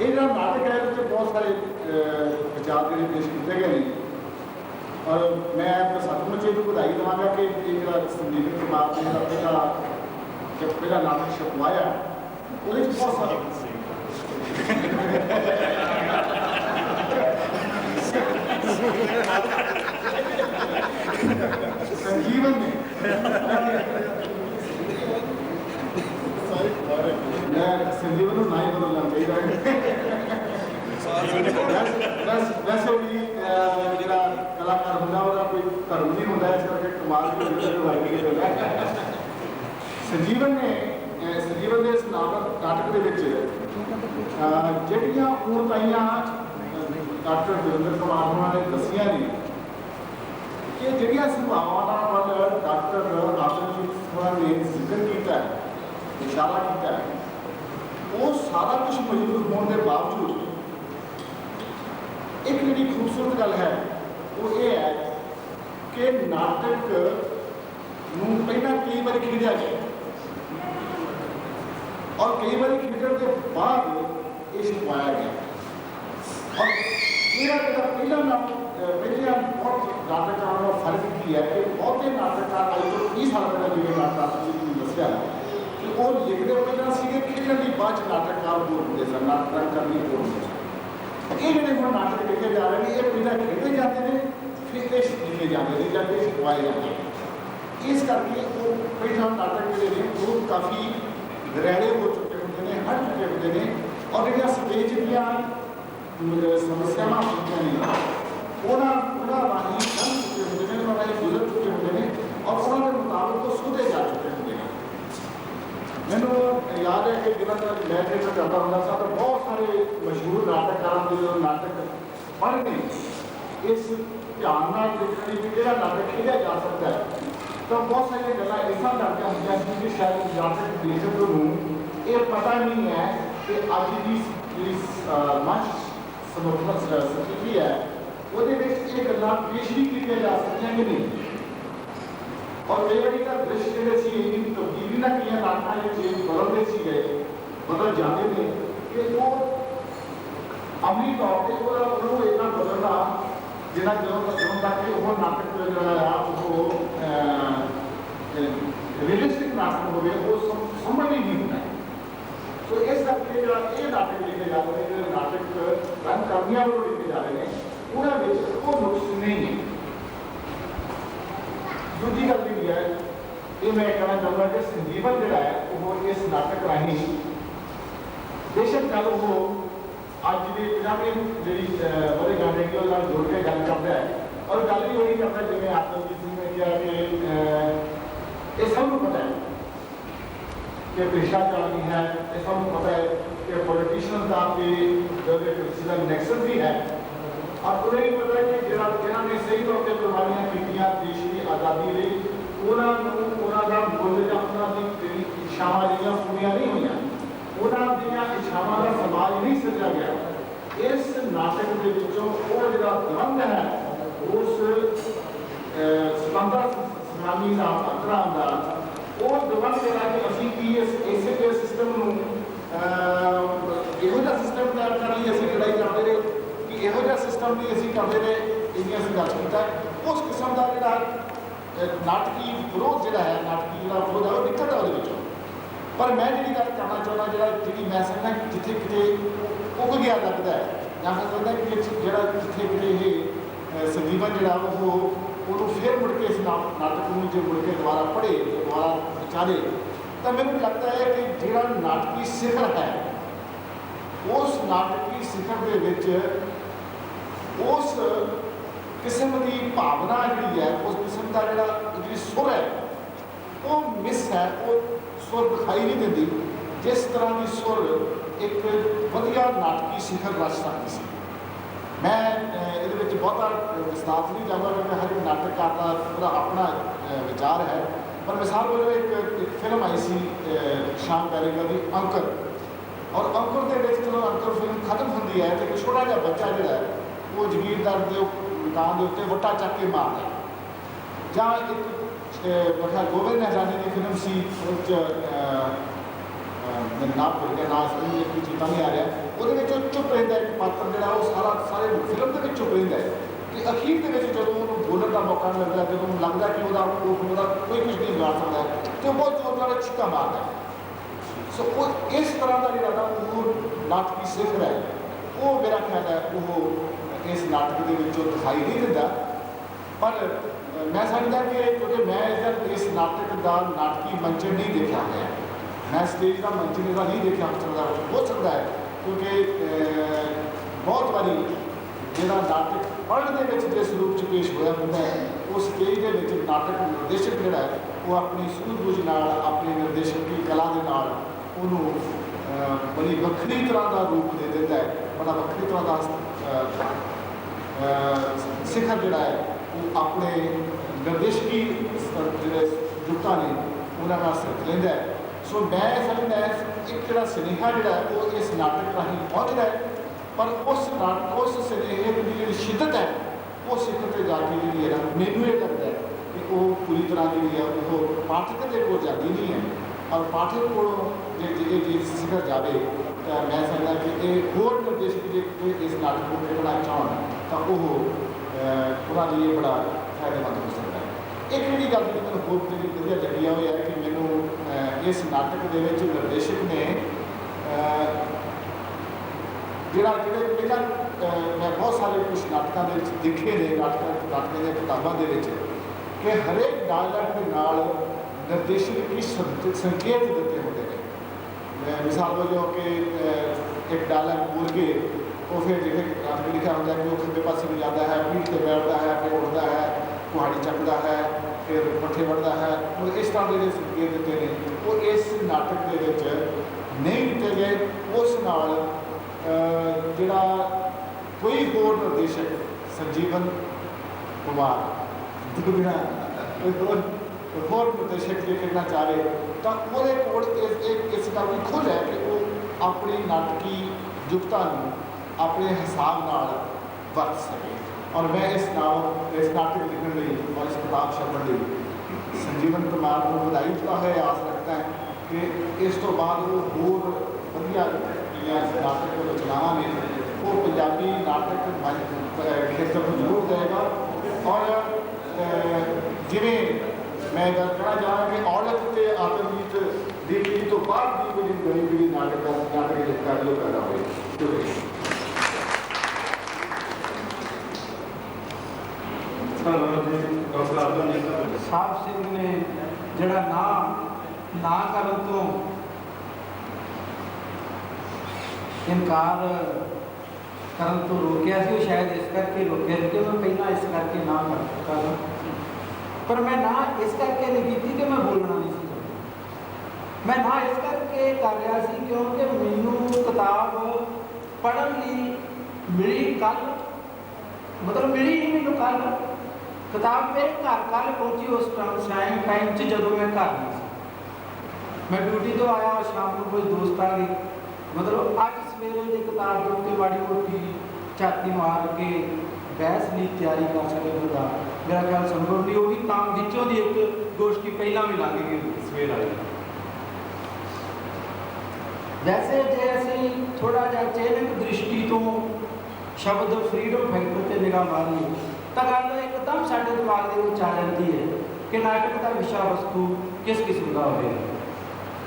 ਇਹ ਜਿਹੜਾ ਨਾਟਕ ਹੈ ਇਹਦੇ ਵਿੱਚ ਬਹੁਤ ਸਾਰੇ ਅਹ, ਵਿਚਾਰ ਜਿਹੜੇ ਪੇਸ਼ ਕੀਤੇ ਗਏ ਨੇ। ਔਰ ਮੈਂ ਸੱਚਮੁੱਚ ਇਹਨੂੰ ਵਧਾਈ ਦੇਵਾਂਗਾ ਕਿ ਇਹ ਜਿਹੜਾ ਸੰਦੀਪ ਕੁਮਾਰ ਨੇ ਜਿਹੜਾ ਪਹਿਲਾ ਜਦ ਪਹਿਲਾ ਨਾਟਕ ਛਪਵਾਇਆ ਉਹਦੇ ਵਿੱਚ ਬਹੁਤ ਸਾਰੇ ਸੰਜੀਵਨ ਨੇ। ਮੈਂ ਸੰਜੀਵਨ ਨੂੰ ਨਹੀਂ ਬਦਲਣਾ ਚਾਹੀਦਾ ਬਸ ਵੈਸੇ ਵੀ ਜਿਹੜਾ ਕਲਾਕਾਰ ਹੁੰਦਾ, ਉਹਦਾ ਕੋਈ ਧਰਮ ਨਹੀਂ ਹੁੰਦਾ, ਇਸ ਕਰਕੇ ਕਮਾਲ ਦੀ ਹੁੰਦੀ ਹੈ। ਵਾਹਿਗੁਰੂ ਸੰਜੀਵਨ ਨੇ ਸੰਜੀਵਨ ਦੇ ਇਸ ਨਾਟਕ ਨਾਟਕ ਦੇ ਵਿੱਚ ਜਿਹੜੀਆਂ ਊਣਤਾਈਆਂ ਡਾਕਟਰ ਜੋਗਿੰਦਰ ਕੁਮਾਰ ਹੋਣਾ ਨੇ ਦੱਸੀਆਂ ਨੇ, ਕਿ ਜਿਹੜੀਆਂ ਸੰਭਾਵਨਾਵਾਂ ਵੱਲ ਡਾਕਟਰ ਆਤਮਜੀਤ ਹੋਣਾ ਨੇ ਜ਼ਿਕਰ ਕੀਤਾ ਇਸ਼ਾਰਾ ਕੀਤਾ ਹੈ ਉਹ ਸਾਰਾ ਕੁਝ ਮੌਜੂਦ ਹੋਣ ਦੇ ਬਾਵਜੂਦ ਇੱਕ ਜਿਹੜੀ ਖੂਬਸੂਰਤ ਗੱਲ ਹੈ, ਉਹ ਇਹ ਹੈ ਕਿ ਨਾਟਕ ਨੂੰ ਪਹਿਲਾਂ ਕਈ ਵਾਰੀ ਖੇਡਿਆ ਗਿਆ ਔਰ ਕਈ ਵਾਰੀ ਖੇਡਣ ਦੇ ਬਾਅਦ ਇਹ ਛਪਾਇਆ ਗਿਆ। ਔਰ ਇਹਦਾ ਜਿਹੜਾ ਪਹਿਲਾ ਨਾਮ ਪਹਿਲਿਆਂ ਬਹੁਤ ਨਾਟਕਾਂ ਦਾ ਫ਼ਰਕ ਕੀ ਹੈ ਕਿ ਬਹੁਤੇ ਨਾਟਕਾਂ ਅੱਜ ਤੋਂ 30 ਸਾਲ ਪਹਿਲਾਂ ਜਿਵੇਂ ਨਾਟਕ ਤੁਸੀਂ ਦੱਸਿਆ ਕਿ ਉਹ ਲਿਖਦੇ ਪਹਿਲਾਂ ਸੀਗੇ ਖੇਡਣ ਦੀ ਬਾਅਦ 'ਚ ਨਾਟਕਕਾਰ ਬੋਲਦੇ ਸਨ ਨਾਟਕਾਂ ਕਰਨੀ ਬੋਲਦੇ ਸਨ ਇਹ ਜਿਹੜੇ ਹੁਣ ਨਾਟਕ ਲਿਖੇ ਜਾ ਰਹੇ ਨੇ ਇਹ ਪਹਿਲਾਂ ਖੇਡੇ ਜਾਂਦੇ ਨੇ ਫਿਰ ਇਹ ਲਿਖੇ ਜਾਂਦੇ ਨੇ ਜਾਂ ਫਿਰ ਛਪਾਏ ਜਾਂਦੇ ਨੇ ਇਸ ਕਰਕੇ ਉਹ ਪਹਿਲਾਂ ਨਾਟਕ ਜਿਹੜੇ ਨੇ ਉਹ ਕਾਫੀ ਗਰੈੜੇ ਹੋ ਚੁੱਕੇ ਹੁੰਦੇ ਨੇ ਹਟ ਚੁੱਕੇ ਹੁੰਦੇ ਨੇ ਔਰ ਜਿਹੜੀਆਂ ਸਟੇਜ ਦੀਆਂ ਅਮ, ਸਮੱਸਿਆਵਾਂ ਹੁੰਦੀਆਂ ਨੇ ਉਹਨਾਂ ਉਹਨਾਂ ਰਾਹੀਂ ਲੰਘ ਚੁੱਕੇ ਹੁੰਦੇ ਨੇ ਉਹਨਾਂ ਰਾਹੀਂ ਗੁਜ਼ਰ ਚੁੱਕੇ ਹੁੰਦੇ ਨੇ ਔਰ ਉਹਨਾਂ ਦੇ ਮੁਤਾਬਕ ਉਹ ਸੁਧੇ ਜਾ ਚੁੱਕੇ ਹੁੰਦੇ ਨੇ ਮੈਨੂੰ ਯਾਦ ਹੈ ਕਿ ਜਦੋਂ ਮੈਂ ਲੈਟਰ ਕਰਦਾ ਹੁੰਦਾ ਸੀ ਤਾਂ ਬਹੁਤ ਸਾਰੇ ਮਸ਼ਹੂਰ ਨਾਟਕਕਾਰਾਂ ਦੇ ਜਦੋਂ ਨਾਟਕ ਪੜ੍ਹਦੇ ਇਸ ਧਿਆਨ ਨਾਲ ਦੇਖਣ ਲਈ ਵੀ ਜਿਹੜਾ ਨਾਟਕ ਖੇਡਿਆ ਜਾ ਸਕਦਾ ਹੈ ਤਾਂ ਬਹੁਤ ਸਾਰੀਆਂ ਗੱਲਾਂ ਇਸਾਂ ਕਰਕੇ ਹੁੰਦੀਆਂ ਸੀ ਕਿ ਸ਼ਾਇਦ ਨਾਟਕ ਲੇਖਕ ਨੂੰ ਇਹ ਪਤਾ ਨਹੀਂ ਹੈ ਕਿ ਅੱਜ ਦੀ ਜਿਹੜੀ ਅਹ, ਮੰਚ ਸਮਰਥਨ ਸਥਿਤੀ ਹੈ ਉਹਦੇ ਵਿੱਚ ਇਹ ਗੱਲਾਂ ਪੇਸ਼ ਨਹੀਂ ਕੀਤੀਆਂ ਜਾ ਸਕਦੀਆਂ ਕਿ ਨਹੀਂ। ਔਰ ਕਈ ਵਾਰੀ ਤਾਂ ਦ੍ਰਿਸ਼ ਜਿਹੜੇ ਸੀ ਇੰਨੀ ਤਬਦੀਲੀ ਨਾ ਕੀਆਂ ਨਾਟਕਾਂ ਦੇ ਚੇਂਜ ਬਦਲਦੇ ਸੀ ਗਏ ਬਦਲ ਜਾਂਦੇ ਨੇ ਕਿ ਉਹ ਅਮਲੀ ਤੌਰ ਤੇ ਉਹਦਾ ਉਹਨੂੰ ਜਿਹੜਾ ਜਦੋਂ ਜਦੋਂ ਤੱਕ ਉਹ ਨਾਟਕ ਜਿਹੜਾ ਆ ਉਹ ਰੀਅਲਿਸਟਿਕ ਨਾਟਕ ਹੋਵੇ ਉਹ ਸਮਝ ਹੀ ਨਹੀਂ ਹੁੰਦਾ ਸੋ ਇਸ ਕਰਕੇ ਜਿਹੜਾ ਇਹ ਨਾਟਕ ਲਿਖੇ ਜਾ ਰਹੇ ਨੇ ਜਿਹੜੇ ਨਾਟਕ ਰੰਗ ਕਰਨੀਆਂ ਵੱਲੋਂ ਲਿਖੇ ਜਾ ਰਹੇ ਨੇ ਉਹਨਾਂ ਵਿੱਚ ਉਹ ਨੁਕਸ ਨਹੀਂ ਹੈ ਦੂਜੀ ਗੱਲ ਇਹ ਮੈਂ ਕਹਿਣਾ ਚਾਹੁੰਦਾ ਕਿ ਸੰਜੀਵਨ ਜਿਹੜਾ ਹੈ ਉਹ ਇਸ ਨਾਟਕ ਰਾਹੀਂ ਬੇਸ਼ੱਕ ਕੱਲ ਉਹ ਅੱਜ ਦੀ ਪੰਜਾਬੀ ਜਿਹੜੀ ਬੜੇ ਗਾਣੇ ਦੀ ਉਹ ਨਾਲ ਜੋੜ ਕੇ ਗੱਲ ਕਰਦਾ ਹੈ ਔਰ ਗੱਲ ਵੀ ਉਹੀ ਕਰਦਾ ਜਿਵੇਂ ਆਤਮਜੀਤ ਸਿੰਘ ਨੇ ਕਿਹਾ ਕਿ ਅਹ, ਇਹ ਸਭ ਨੂੰ ਪਤਾ ਹੈ ਕਿ ਭ੍ਰਿਸ਼ਟਾਚਾਰ ਵੀ ਹੈ ਇਹ ਸਭ ਨੂੰ ਪਤਾ ਹੈ ਕਿ ਪੋਲੀਟੀਸ਼ੀਅਨ ਦਾ ਵੀ ਜਿਹੜੇ ਸਿਸਟਮ ਨੈਕਸਸ ਵੀ ਹੈ ਔਰ ਉਹਨੂੰ ਇਹ ਪਤਾ ਹੈ ਕਿ ਜਿਹੜਾ ਜਿਹਨਾਂ ਨੇ ਸਹੀ ਤੌਰ ਤੇ ਕੁਰਬਾਨੀਆਂ ਕੀਤੀਆਂ ਦੇਸ਼ ਦੀ ਆਜ਼ਾਦੀ ਲਈ ਉਹਨਾਂ ਨੂੰ ਉਹਨਾਂ ਦਾ ਮੁੱਲ ਜਾਂ ਉਹਨਾਂ ਦੀ ਜਿਹੜੀ ਇੱਛਾਵਾਂ ਜਿਹੜੀਆਂ ਪੂਰੀਆਂ ਨਹੀਂ ਹੋਈਆਂ ਉਹਨਾਂ ਦੀਆਂ ਇੱਛਾਵਾਂ ਦਾ ਸਮਾਜ ਨਹੀਂ ਸਿਰਜਿਆ ਗਿਆ। ਇਸ ਨਾਟਕ ਦੇ ਵਿੱਚੋਂ ਉਹ ਜਿਹੜਾ ਦਵੰਦ ਹੈ ਉਸ ਅਹ, ਸੁਤੰਤਰ ਦਾ ਅੰਤਰਾਂ ਦਾ ਉਹ ਦਵੰਦ ਜਿਹੜਾ ਕਿ ਅਸੀਂ ਕੀ ਇਸ ਇਸੇ ਦੇ ਸਿਸਟਮ ਨੂੰ ਇਹੋ ਜਿਹਾ ਸਿਸਟਮ ਤਿਆਰ ਕਰਨ ਲਈ ਅਸੀਂ ਲੜਾਈ ਕਰਦੇ ਰਹੇ ਕਿ ਇਹੋ ਜਿਹਾ ਸਿਸਟਮ ਵੀ ਅਸੀਂ ਕਰਦੇ ਰਹੇ ਇੰਨੀਆਂ ਅਸੀਂ ਗੱਲ ਕੀਤਾ ਉਸ ਕਿਸਮ ਦਾ ਜਿਹੜਾ ਨਾਟਕੀ ਵਿਰੋਧ ਜਿਹੜਾ ਹੈ ਨਾਟਕੀ ਜਿਹੜਾ ਵਿਰੋਧ ਹੈ ਉਹ ਨਿਕਲਦਾ ਉਹਦੇ ਵਿੱਚੋਂ। ਪਰ ਮੈਂ ਜਿਹੜੀ ਗੱਲ ਕਰਨਾ ਚਾਹੁੰਦਾ ਜਿਹੜਾ ਜਿਹੜੀ ਮੈਂ ਸਮਝਦਾ ਕਿ ਜਿੱਥੇ ਕਿਤੇ ਉੱਗ ਗਿਆ ਲੱਗਦਾ ਹੈ ਜਾਂ ਮੈਂ ਸਮਝਦਾ ਕਿ ਜਿਹੜਾ ਜਿੱਥੇ ਕਿਤੇ ਇਹ ਅਹ, ਸੰਜੀਵਨ ਜਿਹੜਾ ਉਹ ਉਹਨੂੰ ਫਿਰ ਮੁੜ ਕੇ ਇਸ ਨਾ- ਨਾਟਕ ਨੂੰ ਜੇ ਮੁੜ ਕੇ ਦੁਬਾਰਾ ਪੜ੍ਹੇ ਦੁਬਾਰਾ ਵਿਚਾਰੇ ਤਾਂ ਮੈਨੂੰ ਲੱਗਦਾ ਹੈ ਕਿ ਜਿਹੜਾ ਨਾਟਕੀ ਸਿਖਰ ਹੈ ਉਸ ਨਾਟਕੀ ਸਿਖਰ ਦੇ ਵਿੱਚ ਉਸ ਕਿਸਮ ਦੀ ਭਾਵਨਾ ਜਿਹੜੀ ਹੈ, ਉਸ ਕਿਸਮ ਦਾ ਜਿਹੜਾ ਜਿਹੜੀ ਸੁਰ ਹੈ, ਉਹ ਮਿਸ ਹੈ, ਉਹ ਸੁਰ ਦਿਖਾਈ ਨਹੀਂ ਦਿੰਦੀ। ਜਿਸ ਤਰ੍ਹਾਂ ਦੀ ਸੁਰ ਇੱਕ ਵਧੀਆ ਨਾਟਕੀ ਸਿਖਰ ਰਚ ਸਕਦੀ ਸੀ। ਮੈਂ ਇਹਦੇ ਵਿੱਚ ਬਹੁਤਾ ਵਿਸਤਾਰ ਨਹੀਂ ਜਾਵਾਂਗਾ ਕਿਉਂਕਿ ਹਰ ਇੱਕ ਨਾਟਕਕਾਰ ਦਾ ਉਹਦਾ ਆਪਣਾ ਵਿਚਾਰ ਹੈ। ਪਰ ਮਿਸਾਲ ਵਜੋਂ ਇੱਕ ਇੱਕ ਫਿਲਮ ਆਈ ਸੀ ਸ਼ਾਮ ਬੈਰੇਗਾ ਦੀ, ਅੰਕਰ। ਔਰ ਅੰਕੁਰ ਦੇ ਵਿੱਚ ਜਦੋਂ ਅੰਕੁਰ ਫਿਲਮ ਖਤਮ ਹੁੰਦੀ ਹੈ ਤੇ ਇੱਕ ਛੋਟਾ ਜਿਹਾ ਬੱਚਾ ਜਿਹੜਾ ਉਹ ਜ਼ਮੀਰਦਾਰ ਦੇ ਮਕਾਨ ਦੇ ਉੱਤੇ ਵੱਟਾ ਚੱਕ ਕੇ ਮਾਰਦਾ ਜਾਂ ਇੱਕ ਬਖਾ ਗੋਬਿੰਦ ਨਹਿਰਾਨੀ ਦੀ ਫਿਲਮ ਸੀ ਉਹ 'ਚ ਅਹ, ਅਹ, ਭੁੱਲ ਗਿਆ ਨਾਮ ਸਮਝ ਨਹੀਂ ਚੀਤਾ ਨਹੀਂ ਆ ਰਿਹਾ। ਉਹਦੇ ਵਿੱਚ ਉਹ ਚੁੱਪ ਰਹਿੰਦਾ ਇੱਕ ਪਾਤਰ ਜਿਹੜਾ ਉਹ ਸਾਰਾ ਸਾਰੇ ਫਿਲਮ ਦੇ ਵਿੱਚ ਚੁੱਪ ਰਹਿੰਦਾ ਹੈ। ਤੇ ਅਖੀਰ ਦੇ ਵਿੱਚ ਜਦੋਂ ਉਹਨੂੰ ਬੋਲਣ ਦਾ ਮੌਕਾ ਮਿਲਦਾ ਜਦੋਂ ਉਹਨੂੰ ਲੱਗਦਾ ਕਿ ਉਹਦਾ ਉਹਦਾ ਕੋਈ ਕੁਝ ਨਹੀਂ ਕਰ ਸਕਦਾ ਤੇ ਉਹ ਬਹੁਤ ਜ਼ੋਰ ਨਾਲ ਛਿੱਕਾ ਮਾਰਦਾ ਸੋ ਉਹ ਇਸ ਤਰ੍ਹਾਂ ਦਾ ਜਿਹੜਾ ਨਾ ਉਹ ਨਾਟਕੀ ਸਿਖਰ ਹੈ ਉਹ ਮੇਰਾ ਖਿਆਲ ਹੈ ਉਹ ਇਸ ਨਾਟਕ ਦੇ ਵਿੱਚੋਂ ਦਿਖਾਈ ਨਹੀਂ ਦਿੰਦਾ। ਪਰ ਮੈਂ ਸਮਝਦਾ ਕਿ ਕਿਉਂਕਿ ਮੈਂ ਇਹਦਾ ਇਸ ਨਾਟਕ ਦਾ ਨਾਟਕੀ ਮੰਚਨ ਨਹੀਂ ਦੇਖਿਆ ਹੈ ਮੈਂ ਸਟੇਜ ਦਾ ਮੰਚਨ ਇਹਦਾ ਨਹੀਂ ਦੇਖਿਆ ਹੋ ਸਕਦਾ। ਹੋ ਸਕਦਾ ਹੈ ਕਿਉਂਕਿ ਬਹੁਤ ਵਾਰੀ ਜਿਹੜਾ ਨਾਟਕ ਪੜ੍ਹਨ ਦੇ ਵਿੱਚ ਜਿਸ ਰੂਪ ਚ ਪੇਸ਼ ਹੋਇਆ ਹੁੰਦਾ ਹੈ, ਉਹ ਸਟੇਜ ਦੇ ਵਿੱਚ ਨਾਟਕ ਨਿਰਦੇਸ਼ਕ ਜਿਹੜਾ ਹੈ, ਉਹ ਆਪਣੀ ਸੂਝ-ਬੂਝ ਨਾਲ, ਆਪਣੇ ਨਿਰਦੇਸ਼ਕ ਦੀ ਕਲਾ ਦੇ ਨਾਲ ਉਹਨੂੰ ਬੜੀ ਵੱਖਰੀ ਤਰ੍ਹਾਂ ਦਾ ਰੂਪ ਦੇ ਦਿੰਦਾ ਹੈ। ਬੜਾ ਵੱਖਰੀ ਤਰ੍ਹਾਂ ਦਾ ਸਿਖਰ ਜਿਹੜਾ ਹੈ, ਉਹ ਆਪਣੇ ਨਿਰਦੇਸ਼ਕੀ ਸ- ਜਿਹੜੇ ਜੁਗਤਾਂ ਨੇ, ਉਹਨਾਂ ਨਾਲ ਸਿੱਖ ਲੈਂਦਾ ਹੈ। ਸੋ ਮੈਂ ਸਮਝਦਾ ਇੱਕ ਜਿਹੜਾ ਸੁਨੇਹਾ ਜਿਹੜਾ ਉਹ ਇਸ ਨਾਟਕ ਰਾਹੀਂ ਪਹੁੰਚਦਾ ਹੈ, ਪਰ ਉਸ ਨਾਟਕ ਉਸ ਸੁਨੇਹੇ ਦੀ ਜਿਹੜੀ ਸ਼ਿੱਦਤ ਹੈ, ਉਹ ਸਿਖਰ ਤੇ ਜਾ ਕੇ ਜਿਹੜੀ ਹੈ ਨਾ, ਮੈਨੂੰ ਇਹ ਲੱਗਦਾ ਹੈ ਕਿ ਉਹ ਪੂਰੀ ਤਰ੍ਹਾਂ ਜਿਹੜੀ ਹੈ, ਉਹ ਪਾਠਕ ਦੇ ਕੋਲ ਜਾਂਦੀ ਨਹੀਂ ਹੈ। ਔਰ ਪਾਠਕ ਕੋਲੋਂ ਜੇ ਜੇ ਇਹ ਚੀਜ਼ ਸਿਖਰ ਜਾਵੇ, ਤਾਂ ਮੈਂ ਸਮਝਦਾ ਕਿ ਇਹ ਹੋਰ ਨਿਰਦੇਸ਼ਕ ਜੇ ਕੋਈ ਇਸ ਨਾਟਕ ਨੂੰ ਖੇਡਣਾ ਚਾਹੁੰਦਾ ਤਾਂ ਉਹ ਉਹਨਾਂ ਲਈ ਇਹ ਬੜਾ ਫਾਇਦੇਮੰਦ ਹੋ ਸਕਦਾ ਹੈ। ਇੱਕ ਜਿਹੜੀ ਗੱਲ ਜਿਹੜੀ ਮੈਨੂੰ ਹੋਰ ਜਿਹੜੀ ਵਧੀਆ ਲੱਗੀ ਆ ਉਹ ਹੈ ਕਿ ਮੈਨੂੰ ਇਸ ਨਾਟਕ ਦੇ ਵਿੱਚ ਨਿਰਦੇਸ਼ਕ ਨੇ ਜਿਹੜਾ ਜਿਹੜੇ ਪਹਿਲਾਂ ਮੈਂ ਬਹੁਤ ਸਾਰੇ ਕੁਝ ਨਾਟਕਾਂ ਦੇ ਵਿੱਚ ਦੇਖੇ ਨੇ, ਨਾਟਕਾਂ ਨਾਟਕਾਂ ਦੀਆਂ ਕਿਤਾਬਾਂ ਦੇ ਵਿੱਚ, ਕਿ ਹਰੇਕ ਡਾਇਲੌਗ ਦੇ ਨਾਲ ਨਿਰਦੇਸ਼ਕ ਕੀ ਸੰਕੇਤ ਦਿੱਤੇ ਹੁੰਦੇ ਨੇ। ਮਿਸਾਲ ਵਜੋਂ ਕਿ ਇੱਕ ਡਾਇਲੌਗ ਬੋਲ ਕੇ ਉਹ ਫਿਰ ਲਿਖੇ ਆਖਰ ਲਿਖਿਆ ਹੁੰਦਾ ਕਿ ਉਹ ਖੱਬੇ ਪਾਸੇ ਨੂੰ ਜਾਂਦਾ ਹੈ ਪੀੜ ਤੇ ਬੈਠਦਾ ਹੈ ਫਿਰ ਉੱਠਦਾ ਹੈ, ਕੁਹਾੜੀ ਚੱਕਦਾ ਹੈ, ਫਿਰ ਪੱਠੇ ਵੜਦਾ ਹੈ। ਉਹ ਇਸ ਤਰ੍ਹਾਂ ਦੇ ਜਿਹੜੇ ਸੰਕੇਤ ਦਿੱਤੇ ਨੇ, ਉਹ ਇਸ ਨਾਟਕ ਦੇ ਵਿੱਚ ਨਹੀਂ ਦਿੱਤੇ ਗਏ। ਉਸ ਨਾਲ ਜਿਹੜਾ ਕੋਈ ਹੋਰ ਨਿਰਦੇਸ਼ਕ, ਸੰਜੀਵਨ ਕੁਮਾਰ, ਦੁਗਣਾ, ਹੋਰ ਨਿਰਦੇਸ਼ਕ ਜੇ ਕਰਨਾ ਚਾਹੇ ਤਾਂ ਉਹਦੇ ਕੋਲ ਇਸ ਇੱਕ ਇਸ ਗੱਲ ਦੀ ਖੁੱਲ੍ਹ ਹੈ ਕਿ ਉਹ ਆਪਣੀ ਨਾਟਕੀ ਯੁਕਤਾ ਨੂੰ ਆਪਣੇ ਹਿਸਾਬ ਨਾਲ ਵਰਤ ਸਕੇ ਔਰ ਮੈਂ ਇਸ ਨਾਲ ਇਸ ਨਾਟਕ ਲਿਖਣ ਲਈ ਔਰ ਇਸ ਕਿਤਾਬ ਛਪਣ ਲਈ ਸੰਜੀਵਨ ਕੁਮਾਰ ਨੂੰ ਵਧਾਈ ਦਿੰਦਾ ਹੋਇਆ ਆਸ ਰੱਖਦਾ ਹੈ ਕਿ ਇਸ ਤੋਂ ਬਾਅਦ ਉਹ ਹੋਰ ਵਧੀਆ ਜਿਹੜੀਆਂ ਨਾਟਕ ਰਚਨਾਵਾਂ ਨੇ ਉਹ ਪੰਜਾਬੀ ਨਾਟਕ ਮੰਚ ਅਹ ਖੇਤਰ ਨੂੰ ਜ਼ਰੂਰ ਦੇਗਾ ਔਰ ਅਹ, ਜਿਵੇਂ ਮੈਂ ਗੱਲ ਕਹਿਣਾ ਚਾਹਾਂ ਕਿ ਔਲਖ ਤੇ ਆਤਮਜੀਤ ਦੀ ਪੀੜ੍ਹੀ ਤੋਂ ਬਾਅਦ ਦੀ ਕੋਈ ਨਵੀਂ ਪੀੜ੍ਹੀ ਨਾਟਕ ਨਾਟਕ ਲਿਖਦਾ ਜੋ ਪੈਦਾ ਹੋਈ ਸ਼ੁਕਰੀਆ ਧੰਨਵਾਦ ਜੀ ਡਾਕਟਰ ਆਦਮ ਜੀ ਸਾਹਿਬ ਸਿੰਘ ਨੇ ਜਿਹੜਾ ਨਾ ਨਾ ਕਰਨ ਤੋਂ ਇਨਕਾਰ ਕਰਨ ਤੋਂ ਰੋਕਿਆ ਸੀ, ਉਹ ਸ਼ਾਇਦ ਇਸ ਕਰਕੇ ਰੋਕਿਆ ਸੀ ਕਿ ਮੈਂ ਪਹਿਲਾਂ ਇਸ ਕਰਕੇ ਨਾ ਕਰ ਚੁੱਕਾ ਸੀ। ਪਰ ਮੈਂ ਨਾ ਇਸ ਕਰਕੇ ਨਹੀਂ ਕੀਤੀ ਕਿ ਮੈਂ ਬੋਲਣਾ ਨਹੀਂ ਸੀ ਮੈਂ ਨਾ ਇਸ ਕਰਕੇ ਕਰ ਰਿਹਾ ਸੀ ਕਿਉਂਕਿ ਮੈਨੂੰ ਕਿਤਾਬ ਪੜ੍ਹਨ ਲਈ ਮਿਲੀ ਕੱਲ ਮਤਲਬ ਮਿਲੀ ਨਹੀਂ ਮੈਨੂੰ ਕੱਲ ਕਿਤਾਬ ਮੇਰੇ ਘਰ ਕੱਲ ਪਹੁੰਚੀ ਉਸ ਟਾਈਮ ਟਾਈਮ 'ਚ ਜਦੋਂ ਮੈਂ ਘਰ ਨਹੀਂ ਸੀ। ਮੈਂ ਡਿਊਟੀ ਤੋਂ ਆਇਆ ਸ਼ਾਮ ਨੂੰ ਕੋਈ ਦੋਸਤ ਆ ਗਏ ਮਤਲਬ ਅੱਜ ਸਵੇਰੇ ਦੀ ਕਿਤਾਬ ਦੇ ਉੱਤੇ ਮਾੜੀ ਮੋਟੀ ਛਾਤੀ ਮਾਰ ਕੇ ਬਹਿਸ ਦੀ ਤਿਆਰੀ ਕਰ ਸਕੇ ਬੰਦਾ। ਮੇਰਾ ਖਿਆਲ ਸੰਭਵ ਨਹੀਂ ਉਹ ਵੀ ਤਾਂ ਵਿੱਚੋਂ ਦੀ ਇੱਕ ਗੋਸ਼ਟੀ ਪਹਿਲਾਂ ਵੀ ਲੰਘ ਗਈ ਸਵੇਰ ਵਾਲੀ। ਵੈਸੇ ਜੇ ਅਸੀਂ ਥੋੜਾ ਜਿਹਾ ਚੇਨਕ ਦ੍ਰਿਸ਼ਟੀ ਤੋਂ ਸ਼ਬਦ ਫਰੀडम ਫਾਈਟਰ ਤੇ ਨਿਗਾਹ ਮਾਰੀਏ ਤਾਂ ਗੱਲ ਇੱਕਦਮ ਸਾਡੇ ਦਿਮਾਗ ਦੇ ਵਿੱਚ ਆ ਜਾਂਦੀ ਹੈ ਕਿ ਨਾਟਕ ਦਾ ਵਿਸ਼ਾ ਵਸਤੂ ਕਿਸ ਕਿਸਮ ਦਾ ਹੋਵੇਗਾ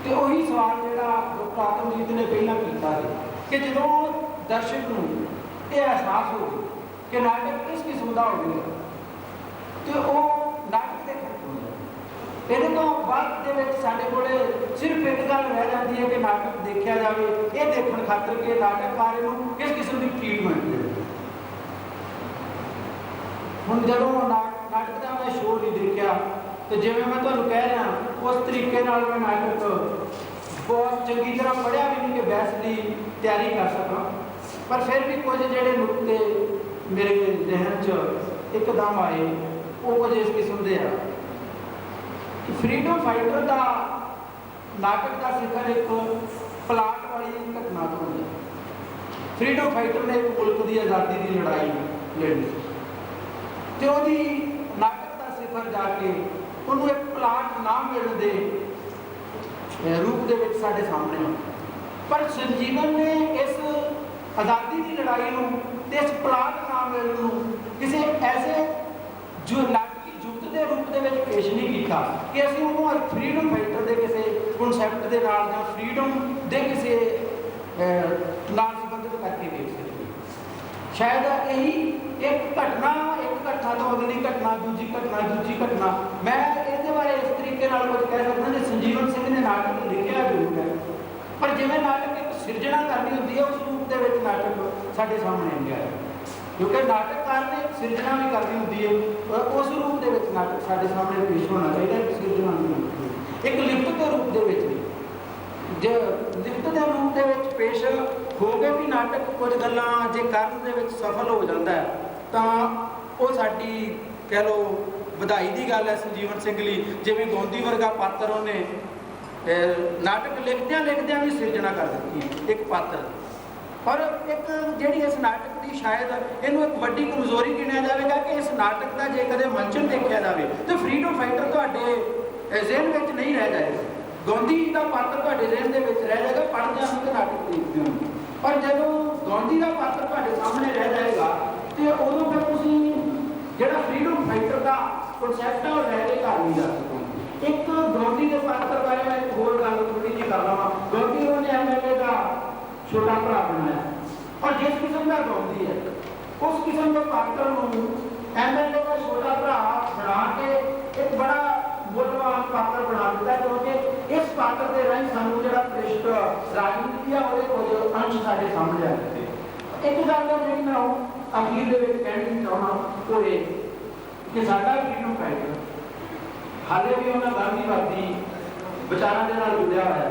ਤੇ ਉਹੀ ਸਵਾਲ ਜਿਹੜਾ ਡਾਕਟਰ ਆਤਮਜੀਤ ਨੇ ਪਹਿਲਾਂ ਕੀਤਾ ਸੀ ਕਿ ਜਦੋਂ ਦਰਸ਼ਕ ਨੂੰ ਇਹ ਅਹਿਸਾਸ ਹੋਵੇ ਕਿ ਨਾਟਕ ਕਿਸ ਕਿਸਮ ਦਾ ਹੋਵੇਗਾ ਤੇ ਉਹ ਨਾਟਕ ਦੇ ਇਹਦੇ ਤੋਂ ਬਾਅਦ ਦੇ ਵਿੱਚ ਸਾਡੇ ਕੋਲੇ ਸਿਰਫ ਇੱਕ ਗੱਲ ਰਹਿ ਜਾਂਦੀ ਹੈ ਕਿ ਨਾਟਕ ਦੇਖਿਆ ਜਾਵੇ, ਇਹ ਦੇਖਣ ਖਾਤਰ ਕਿ ਨਾਟਕਕਾਰ ਨੂੰ ਕਿਸ ਕਿਸਮ ਦੀ ਟ੍ਰੀਟਮੈਂਟ ਦੇ ਹੁਣ ਜਦੋਂ ਨਾਟਕ ਦਾ ਮੈਂ ਸ਼ੋਅ ਨਹੀਂ ਦੇਖਿਆ, ਤੇ ਜਿਵੇਂ ਮੈਂ ਤੁਹਾਨੂੰ ਕਹਿ ਰਿਹਾ, ਉਸ ਤਰੀਕੇ ਨਾਲ ਮੈਂ ਨਾਟਕ ਬਹੁਤ ਚੰਗੀ ਤਰ੍ਹਾਂ ਪੜਿਆ ਵੀ ਨਹੀਂ ਕਿ ਬੈਸ ਦੀ ਤਿਆਰੀ ਕਰ ਸਕਾਂ। ਪਰ ਫਿਰ ਵੀ ਕੁਝ ਜਿਹੜੇ ਨੁਕਤੇ ਮੇਰੇ ਜ਼ਿਹਨ 'ਚ ਇੱਕਦਮ ਆਏ, ਉਹ ਕੁਝ ਇਸ ਕਿਸਮ ਦੇ ਆ। ਫਰੀਡਮ ਫਾਈਟਰ ਦਾ ਨਾਟਕ ਦਾ ਸਿਖਰ ਇੱਕ ਪਲਾਟ ਵਾਲੀ ਘਟਨਾ ਤੋਂ ਹੈ ਫਰੀਡਮ ਫਾਈਟਰ ਨੇ ਇੱਕ ਮੁਲਕ ਦੀ ਆਜ਼ਾਦੀ ਦੀ ਲੜਾਈ ਲੜੀ। ਤੇ ਉਹਦੀ ਨਾਟਕ ਦਾ ਸਿਫਰ ਜਾ ਕੇ ਉਹਨੂੰ ਇੱਕ ਪਲਾਟ ਨਾ ਮਿਲਣ ਦੇ ਰੂਪ ਦੇ ਵਿੱਚ ਸਾਡੇ ਸਾਹਮਣੇ ਪਰ ਸੰਜੀਵਨ ਨੇ ਇਸ ਆਜ਼ਾਦੀ ਦੀ ਲੜਾਈ ਨੂੰ ਤੇ ਇਸ ਪਲਾਟ ਨਾ ਮਿਲਣ ਨੂੰ ਕਿਸੇ ਐਸੇ ਜੋ, ਨਾਟਕੀ ਜੁਗਤ ਦੇ ਰੂਪ ਦੇ ਵਿੱਚ ਪੇਸ਼ ਨਹੀਂ ਕੀਤਾ ਕਿ ਅਸੀਂ ਉਹਨੂੰ ਫ੍ਰੀडम ਫਾਈਟਰ ਦੇ ਕਿਸੇ ਕਨਸੈਪਟ ਦੇ ਨਾਲ ਜਾਂ ਫ੍ਰੀडम ਦੇ ਕਿਸੇ ਨਾਲ ਸੰਬੰਧਿਤ ਕਰਕੇ ਦੇਖ ਸਕਦੇ ਸ਼ਾਇਦ ਇਹੀ ਇੱਕ ਘਟਨਾ ਘਟਨਾ ਤੋਂ ਅਗਲੀ ਘਟਨਾ, ਦੂਜੀ ਘਟਨਾ ਦੂਜੀ ਘਟਨਾ। ਮੈਂ ਇਹਦੇ ਬਾਰੇ ਇਸ ਤਰੀਕੇ ਨਾਲ ਕੁਝ ਕਹਿ ਸਕਦਾ ਕਿ ਸੰਜੀਵਨ ਸਿੰਘ ਨੇ ਨਾਟਕ ਲਿਖਿਆ ਜ਼ਰੂਰ ਹੈ ਪਰ ਜਿਵੇਂ ਨਾਟਕ ਇੱਕ ਸਿਰਜਣਾ ਕਰਨੀ ਹੁੰਦੀ ਹੈ, ਉਸ ਰੂਪ ਦੇ ਵਿੱਚ ਨਾਟਕ ਸਾਡੇ ਸਾਹਮਣੇ ਆਉਂਦਾ ਹੈ ਕਿਉਂਕਿ ਨਾਟਕਕਾਰ ਨੇ ਸਿਰਜਣਾ ਵੀ ਕਰਨੀ ਹੁੰਦੀ ਹੈ ਉਸ ਰੂਪ ਦੇ ਵਿੱਚ ਨਾਟਕ ਸਾਡੇ ਸਾਹਮਣੇ ਪੇਸ਼ ਹੋਣਾ ਚਾਹੀਦਾ ਹੈ ਸਿਰਜਣਾ ਨਹੀਂ ਇੱਕ ਲਿਖਤ ਦੇ ਰੂਪ ਦੇ ਵਿੱਚ ਜੇ ਲਿਖਤ ਦੇ ਰੂਪ ਦੇ ਵਿੱਚ ਪੇਸ਼ ਹੋ ਕੇ ਵੀ ਨਾਟਕ ਕੁਝ ਗੱਲਾਂ ਜੇ ਕਰਨ ਦੇ ਵਿੱਚ ਸਫਲ ਹੋ ਜਾਂਦਾ ਹੈ, ਤਾਂ ਉਹ ਸਾਡੀ ਕਹਿ ਲਓ ਵਧਾਈ ਦੀ ਗੱਲ ਹੈ ਸੰਜੀਵਨ ਸਿੰਘ ਲਈ ਜਿਵੇਂ ਗੋਂਦੀ ਵਰਗਾ ਪਾਤਰ ਉਹਨੇ ਨਾਟਕ ਲਿਖਦਿਆਂ ਲਿਖਦਿਆਂ ਵੀ ਸਿਰਜਣਾ ਕਰ ਦਿੱਤੀ ਇੱਕ ਪਾਤਰ। ਪਰ ਇੱਕ ਜਿਹੜੀ ਇਸ ਨਾਟਕ ਦੀ ਸ਼ਾਇਦ ਇਹਨੂੰ ਇੱਕ ਵੱਡੀ ਕਮਜ਼ੋਰੀ ਗਿਣਿਆ ਜਾਵੇਗਾ ਕਿ ਇਸ ਨਾਟਕ ਦਾ ਜੇ ਕਦੇ ਮੰਚਨ ਦੇਖਿਆ ਜਾਵੇ ਤੇ ਫਰੀडम ਫਾਈਟਰ ਤੁਹਾਡੇ ਅਹ, ਜ਼ਿਹਨ ਵਿੱਚ ਨਹੀਂ ਰਹਿ ਜਾਏਗਾ। ਗਾਂਧੀ ਦਾ ਪਾਤਰ ਤੁਹਾਡੇ ਜ਼ਿਹਨ ਦੇ ਵਿੱਚ ਰਹਿ ਜਾਏਗਾ ਪੜ੍ਹਦਿਆਂ ਨੂੰ ਤੇ ਨਾਟਕ ਦੇਖਦੇ ਹੋ ਪਰ ਜਦੋਂ ਗਾਂਧੀ ਦਾ ਪਾਤਰ ਤੁਹਾਡੇ ਸਾਹਮਣੇ ਰਹਿ ਜਾਏਗਾ ਤੇ ਉਦੋਂ ਕਨਸੈਪਟ ਹੈ ਉਹ ਲੈ ਕੇ ਘਰ ਨਹੀਂ ਜਾ ਸਕਦੇ। ਇੱਕ ਗਾਂਧੀ ਦੇ ਪਾਤਰ ਬਾਰੇ ਮੈਂ ਇੱਕ ਹੋਰ ਗੱਲ ਥੋੜੀ ਜਿਹੀ ਕਰ ਲਵਾਂ। ਗਾਂਧੀ ਉਹਨੇ ਐਮਐਲਏ ਦਾ ਛੋਟਾ ਭਰਾ ਬਣਾਇਆ। ਔਰ ਜਿਸ ਕਿਸਮ ਦਾ ਗਾਂਧੀ ਹੈ, ਉਸ ਕਿਸਮ ਦੇ ਪਾਤਰ ਨੂੰ ਐਮਐਲਏ ਦਾ ਛੋਟਾ ਭਰਾ ਬਣਾ ਕੇ ਇੱਕ ਬੜਾ ਮੁੱਲਵਾਨ ਪਾਤਰ ਬਣਾ ਦਿੱਤਾ, ਕਿਉਂਕਿ ਇਸ ਪਾਤਰ ਦੇ ਰਾਹੀਂ ਸਾਨੂੰ ਜਿਹੜਾ ਪ੍ਰਿਸ਼ਟ ਰਾਜਨੀਤੀ ਆ, ਉਹਦੇ ਕੁਝ ਅੰਸ਼ ਸਾਡੇ ਸਾਹਮਣੇ ਆ ਦਿੱਤੇ ਇੱਕ ਗੱਲ ਹੈ ਜਿਹੜੀ ਮੈਂ ਉਹ ਅਖੀਰ ਦੇ ਵਿੱਚ ਕਹਿਣੀ ਚਾਹੁੰਦਾ, ਉਹ ਇਹ ਕਿ ਸਾਡਾ ਫਰੀडम ਫਾਈਟਰ ਹਾਲੇ ਵੀ ਉਹਨਾਂ ਗਾਂਧੀਵਾਦੀ ਵਿਚਾਰਾਂ ਦੇ ਨਾਲ ਜੁੜਿਆ ਹੋਇਆ ਹੈ।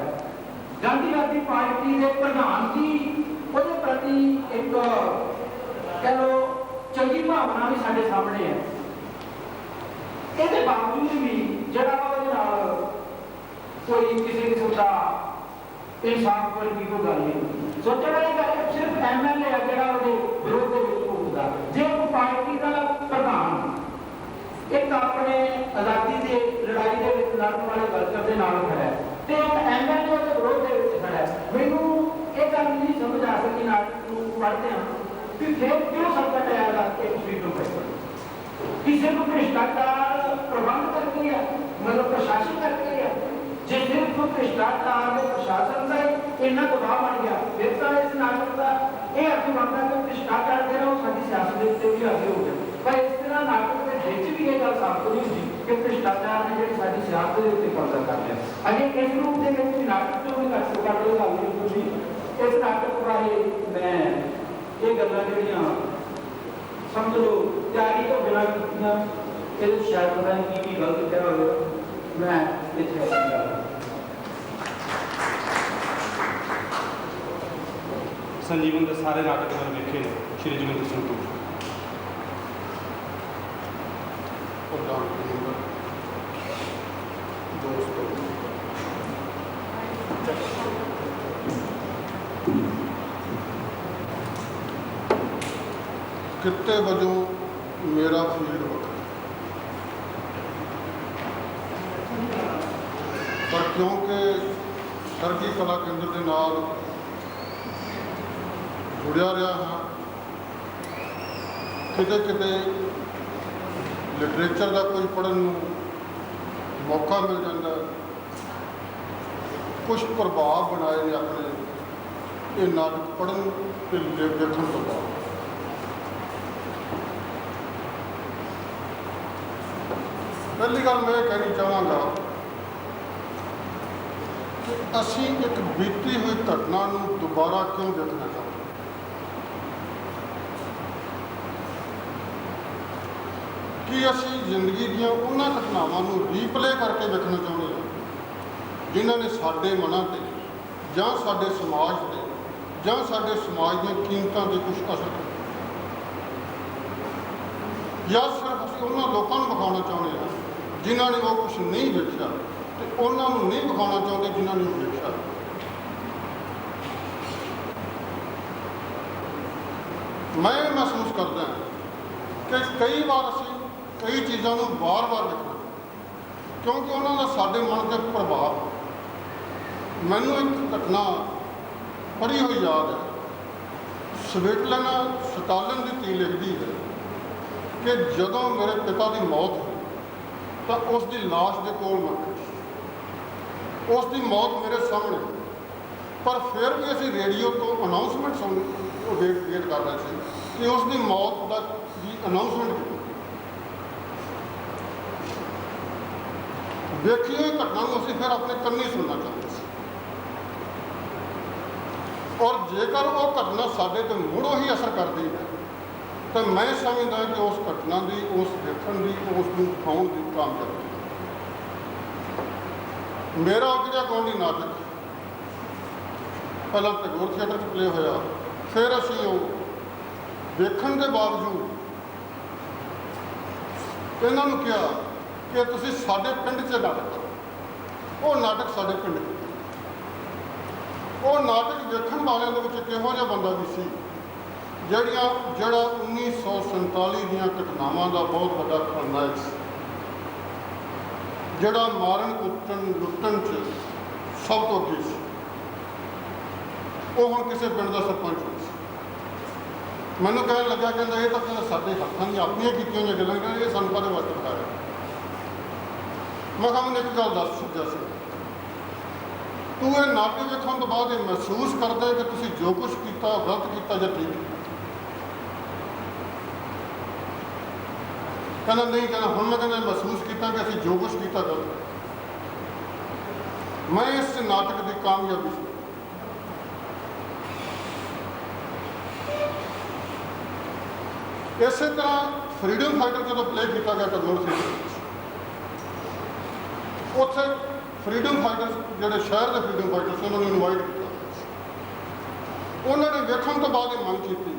ਗਾਂਧੀਵਾਦੀ ਪਾਰਟੀ ਦੇ ਪ੍ਰਧਾਨ ਜੀ, ਉਹਦੇ ਪ੍ਰਤੀ ਇੱਕ ਕਹਿ ਲਓ, ਚੰਗੀ ਭਾਵਨਾ ਵੀ ਸਾਡੇ ਸਾਹਮਣੇ ਹੈ। ਇਹਦੇ ਬਾਵਜੂਦ ਵੀ ਜਿਹੜਾ ਉਹਦੇ ਨਾਲ ਕੋਈ ਕਿਸੇ ਕਿਸਮ ਦਾ ਇਨਸਾਫ ਵਰਗੀ ਕੋਈ ਗੱਲ ਨਹੀਂ। ਸੋਚਣ ਵਾਲੀ ਗੱਲ ਸਿਰਫ ਐਮਐਲਏ ਆ ਜਿਹੜਾ ਉਹਦੇ ਵਿਰੋਧ ਦੇ ਵਿੱਚ ਹੋਊਗਾ ਜੇ ਉਹ ਪਾਰਟੀ ਦਾ ਪ੍ਰਧਾਨ ਇੱਕ ਆਪਣੇ ਆਜ਼ਾਦੀ ਦੇ ਲੜਾਈ ਵਾਲੇ ਵਰਕਰ ਦੇ ਨਾਲ ਖੜਾ ਹੈ ਤੇ ਇੱਕ ਐਮਐਲਏ ਦੇ ਵਿਰੋਧ ਦੇ ਵਿੱਚ ਖੜਾ ਹੈ। ਮੈਨੂੰ ਇਹ ਗੱਲ ਨਹੀਂ ਸਮਝ ਆ ਸਕੀ ਨਾਟਕ ਨੂੰ ਪੜ੍ਹਦੇ ਹਾਂ ਕਿ ਫਿਰ ਕਿਉਂ ਸੰਕਟ ਆਇਆ ਦਾ ਤੁਸੀਂ ਤੋਂ ਕਿਸੇ ਨੂੰ ਭ੍ਰਿਸ਼ਟਾਚਾਰ ਪ੍ਰਬੰਧ ਕਰਕੇ ਹੈ ਮਤਲਬ ਪ੍ਰਸ਼ਾਸਨ ਕਰਕੇ ਹੈ ਜੇ ਸਿਰਫ ਭ੍ਰਿਸ਼ਟਾਚਾਰ ਦੇ ਪ੍ਰਸ਼ਾਸਨ ਦਾ ਇੰਨਾ ਦਬਾਅ ਬਣ ਗਿਆ, ਫਿਰ ਤਾਂ ਇਸ ਨਾਟਕ ਦਾ ਇਹ ਅਰਥ ਬਣਦਾ ਕਿ ਭ੍ਰਿਸ਼ਟਾਚਾਰ ਜਿਹੜਾ ਉਹ ਸਾਡੀ ਸਿਆਸਤ ਦੇ ਉੱਤੇ ਵੀ ਹਾਵੀ ਹੋ ਗਿਆ। ਪਰ ਇਸ ਤਰ੍ਹਾਂ ਨਾਟਕ ਦੇ ਵਿੱਚ ਵੀ ਇਹ ਗੱਲ ਸਾਬਤ ਨਹੀਂ ਹੁੰਦੀ ਕਿ ਭ੍ਰਿਸ਼ਟਾਚਾਰ ਨੇ ਜਿਹੜੀ ਸਾਡੀ ਸਿਆਸਤ ਦੇ ਉੱਤੇ ਕਬਜ਼ਾ ਕਰ ਲਿਆ ਅਜੇ ਇਸ ਰੂਪ ਦੇ ਵਿੱਚ ਵੀ ਨਾਟਕ ਤੋਂ ਵੀ ਘੱਟ ਤੋਂ ਘੱਟ ਇਹ ਗੱਲ ਨਹੀਂ ਹੁੰਦੀ ਇਸ ਨਾਟਕ ਬਾਰੇ ਮੈਂ ਇਹ ਗੱਲਾਂ ਜਿਹੜੀਆਂ ਸਮਝ ਲਓ ਤਿਆਰੀ ਤੋਂ ਬਿਨਾਂ ਕੀਤੀਆਂ ਇਹਦੇ 'ਚ ਸ਼ਾਇਦ ਪਤਾ ਨਹੀਂ ਕੀ ਕੀ ਗਲਤ ਕਿਹਾ ਹੋਵੇ ਮੈਂ ਇੱਥੇ ਆਪਣੀ ਗੱਲ ਸੰਜੀਵਨ ਦੇ ਸਾਰੇ ਨਾਟਕ ਮੈਂ ਵੇਖੇ ਨੇ ਸ਼੍ਰੀ ਜਗਿੰਦਰ ਸਿੰਘ ਤੋਂ ਪ੍ਰਧਾਨ ਮੈਂਬਰ ਦੋਸਤੋ ਕਿੱਤੇ ਵਜੋਂ ਮੇਰਾ ਫੀਲਡ ਵੱਖਰਾ ਪਰ ਕਿਉਂਕਿ ਸਰਗੀ ਕਲਾ ਕੇਂਦਰ ਦੇ ਨਾਲ ਜੁੜਿਆ ਰਿਹਾ ਹਾਂ ਕਿਤੇ ਕਿਤੇ ਲਿਟਰੇਚਰ ਦਾ ਕੋਈ ਪੜ੍ਹਨ ਨੂੰ ਮੌਕਾ ਮਿਲ ਜਾਂਦਾ ਹੈ। ਕੁਝ ਪ੍ਰਭਾਵ ਬਣਾਏ ਨੇ ਆਪਣੇ ਇਹ ਨਾਟਕ ਪੜ੍ਹਨ ਤੇ ਲਿਖਣ ਤੋਂ ਬਾਅਦ ਪਹਿਲੀ ਗੱਲ ਮੈਂ ਇਹ ਕਹਿਣੀ ਚਾਹਾਂਗਾ ਕਿ ਅਸੀਂ ਇੱਕ ਬੀਤੀ ਹੋਈ ਘਟਨਾ ਨੂੰ ਦੁਬਾਰਾ ਕਿਉਂ ਦੇਖਣਾ ਚਾਹੁੰਦੇ ਅਸੀਂ ਜ਼ਿੰਦਗੀ ਦੀਆਂ ਉਹਨਾਂ ਘਟਨਾਵਾਂ ਨੂੰ ਰੀਪਲੇ ਕਰਕੇ ਵੇਖਣਾ ਚਾਹੁੰਦੇ ਹਾਂ। ਜਿਨ੍ਹਾਂ ਨੇ ਸਾਡੇ ਮਨਾਂ ਤੇ ਜਾਂ ਸਾਡੇ ਸਮਾਜ ਤੇ ਜਾਂ ਸਾਡੇ ਸਮਾਜ ਦੀਆਂ ਕੀਮਤਾਂ ਤੇ ਕੁਝ ਅਸਰ ਜਾਂ ਸਿਰਫ ਅਸੀਂ ਉਹਨਾਂ ਲੋਕਾਂ ਨੂੰ ਵਿਖਾਉਣਾ ਚਾਹੁੰਦੇ ਹਾਂ ਜਿਨ੍ਹਾਂ ਨੇ ਉਹ ਕੁਝ ਨਹੀਂ ਵੇਖਿਆ ਤੇ ਉਹਨਾਂ ਨੂੰ ਨਹੀਂ ਵਿਖਾਉਣਾ ਚਾਹੁੰਦੇ ਜਿਨ੍ਹਾਂ ਨੇ ਉਹ ਵੇਖਿਆ। ਮੈਂ ਇਹ ਮਹਿਸੂਸ ਕਰਦਾ ਕਿ ਕਈ ਵਾਰ ਅਸੀਂ ਕਈ ਚੀਜ਼ਾਂ ਨੂੰ ਵਾਰ-ਵਾਰ ਵੇਖਣਾ ਕਿਉਂਕਿ ਉਹਨਾਂ ਦਾ ਸਾਡੇ ਮਨ ਤੇ ਪ੍ਰਭਾਵ। ਮੈਨੂੰ ਇੱਕ ਘਟਨਾ ਪੜ੍ਹੀ ਹੋਈ ਯਾਦ ਹੈ। ਸਵੇਟਲਨਾ ਸਟਾਲਨ ਦੀ ਧੀ ਲਿਖਦੀ ਹੈ ਕਿ ਜਦੋਂ ਮੇਰੇ ਪਿਤਾ ਦੀ ਮੌਤ ਹੋਈ, ਤਾਂ ਉਸ ਦੀ ਲਾਸ਼ ਦੇ ਕੋਲ ਮੈਂ ਖੜੀ। ਉਸ ਦੀ ਮੌਤ ਮੇਰੇ ਸਾਹਮਣੇ ਪਰ ਫਿਰ ਵੀ ਅਸੀਂ ਰੇਡੀਓ ਤੋਂ ਅਨਾਉਂਸਮੈਂਟ ਸੁਣ ਵੇਟ ਵੇਟ ਕਰ ਰਹੇ ਸੀ ਕਿ ਉਸ ਦੀ ਮੌਤ ਦਾ ਦੀ ਅਨਾਉਂਸਮੈਂਟ ਕੀਤੀ ਵੇਖੀ ਹੋਈ ਘਟਨਾ ਨੂੰ ਅਸੀਂ ਫਿਰ ਆਪਣੇ ਕੰਨੀ ਸੁਣਨਾ ਚਾਹੁੰਦੇ ਸੀ। ਔਰ ਜੇਕਰ ਉਹ ਘਟਨਾ ਸਾਡੇ ਤੇ ਮੁੜੋ ਹੀ ਅਸਰ ਕਰਦੀ ਹੈ, ਤਾਂ ਮੈਂ ਸਮਝਦਾ ਕਿ ਉਸ ਘਟਨਾ ਦੀ, ਉਸ ਵੇਖਣ ਦੀ, ਉਸ ਨੂੰ ਦਿਖਾਉਣ ਦੀ ਕਾਮਯਾਬੀ ਮੇਰਾ ਉਗਰਿਆ ਗਾਉਂਦੀ ਨਾਟਕ ਪਹਿਲਾਂ ਟੈਗੋਰ ਥੀਏਟਰ 'ਚ ਪਲੇ ਹੋਇਆ, ਫਿਰ ਅਸੀਂ ਉਹ ਦੇਖਣ ਦੇ ਬਾਵਜੂਦ ਇਹਨਾਂ ਨੂੰ ਕਿਹਾ ਕਿ ਤੁਸੀਂ ਸਾਡੇ ਪਿੰਡ 'ਚ ਨਾਟਕ ਕਰੋ ਉਹ ਨਾਟਕ ਸਾਡੇ ਪਿੰਡ ਉਹ ਨਾਟਕ ਵੇਖਣ ਵਾਲਿਆਂ ਦੇ ਵਿੱਚ ਕਿਹੋ ਜਿਹਾ ਬੰਦਾ ਵੀ ਸੀ, ਜਿਹੜੀਆਂ, ਜਿਹੜਾ 1947 ਦੀਆਂ ਘਟਨਾਵਾਂ ਦਾ ਬਹੁਤ ਵੱਡਾ ਖਲਨਾਇਕ ਸੀ। ਜਿਹੜਾ ਮਾਰਨ, ਕੁੱਟਣ, ਲੁੱਟਣ 'ਚ ਸਭ ਤੋਂ ਅੱਗੇ ਸੀ। ਉਹ ਹੁਣ ਕਿਸੇ ਪਿੰਡ ਦਾ ਸਰਪੰਚ ਹੋਇਆ ਸੀ। ਮੈਨੂੰ ਕਹਿਣ ਲੱਗਾ ਕਹਿੰਦਾ, ਇਹ ਤਾਂ ਕਹਿੰਦਾ ਸਾਡੇ ਹੱਥਾਂ ਦੀਆਂ ਆਪਣੀਆਂ ਕੀਤੀਆਂ ਹੋਈਆਂ ਗੱਲਾਂ, ਕਹਿੰਦਾ, ਇਹ ਸਾਨੂੰ ਕਾਹਦੇ ਵਾਸਤੇ ਬਤਾ ਰਿਹਾ ਮੈਂ ਕਿਹਾ ਮੈਨੂੰ ਇੱਕ ਗੱਲ ਦੱਸ ਚੁੱਕਿਆ ਸੀ। ਤੂੰ ਇਹ ਨਾਟਕ ਵੇਖਣ ਤੋਂ ਬਾਅਦ ਇਹ ਮਹਿਸੂਸ ਕਰਦਾ ਕਿ ਤੁਸੀਂ ਜੋ ਕੁਝ ਕੀਤਾ, ਉਹ ਗਲਤ ਕੀਤਾ ਜਾਂ ਠੀਕ ਕੀਤਾ। ਕਹਿੰਦਾ, ਨਹੀਂ, ਕਹਿੰਦਾ, ਹੁਣ ਮੈਂ ਕਹਿੰਦਾ ਮਹਿਸੂਸ ਕੀਤਾ ਕਿ ਅਸੀਂ ਜੋ ਕੁਝ ਕੀਤਾ ਗਲਤ ਮੈਂ ਇਸ ਨਾਟਕ ਦੀ ਕਾਮਯਾਬੀ ਸੀ। ਇਸੇ ਤਰ੍ਹਾਂ ਫਰੀडम ਫਾਈਟਰ ਜਦੋਂ ਪਲੇ ਕੀਤਾ ਗਿਆ ਟੈਗੋਰ ਥੀਏਟਰ ਉੱਥੇ ਫਰੀडम ਫਾਈਟਰਸ ਜਿਹੜੇ ਸ਼ਹਿਰ ਦੇ ਫਰੀडम ਫਾਈਟਰਸ ਉਹਨਾਂ ਨੂੰ ਇਨਵਾਈਟ ਕੀਤਾ। ਉਹਨਾਂ ਨੇ ਵੇਖਣ ਤੋਂ ਬਾਅਦ ਇਹ ਮੰਗ ਕੀਤੀ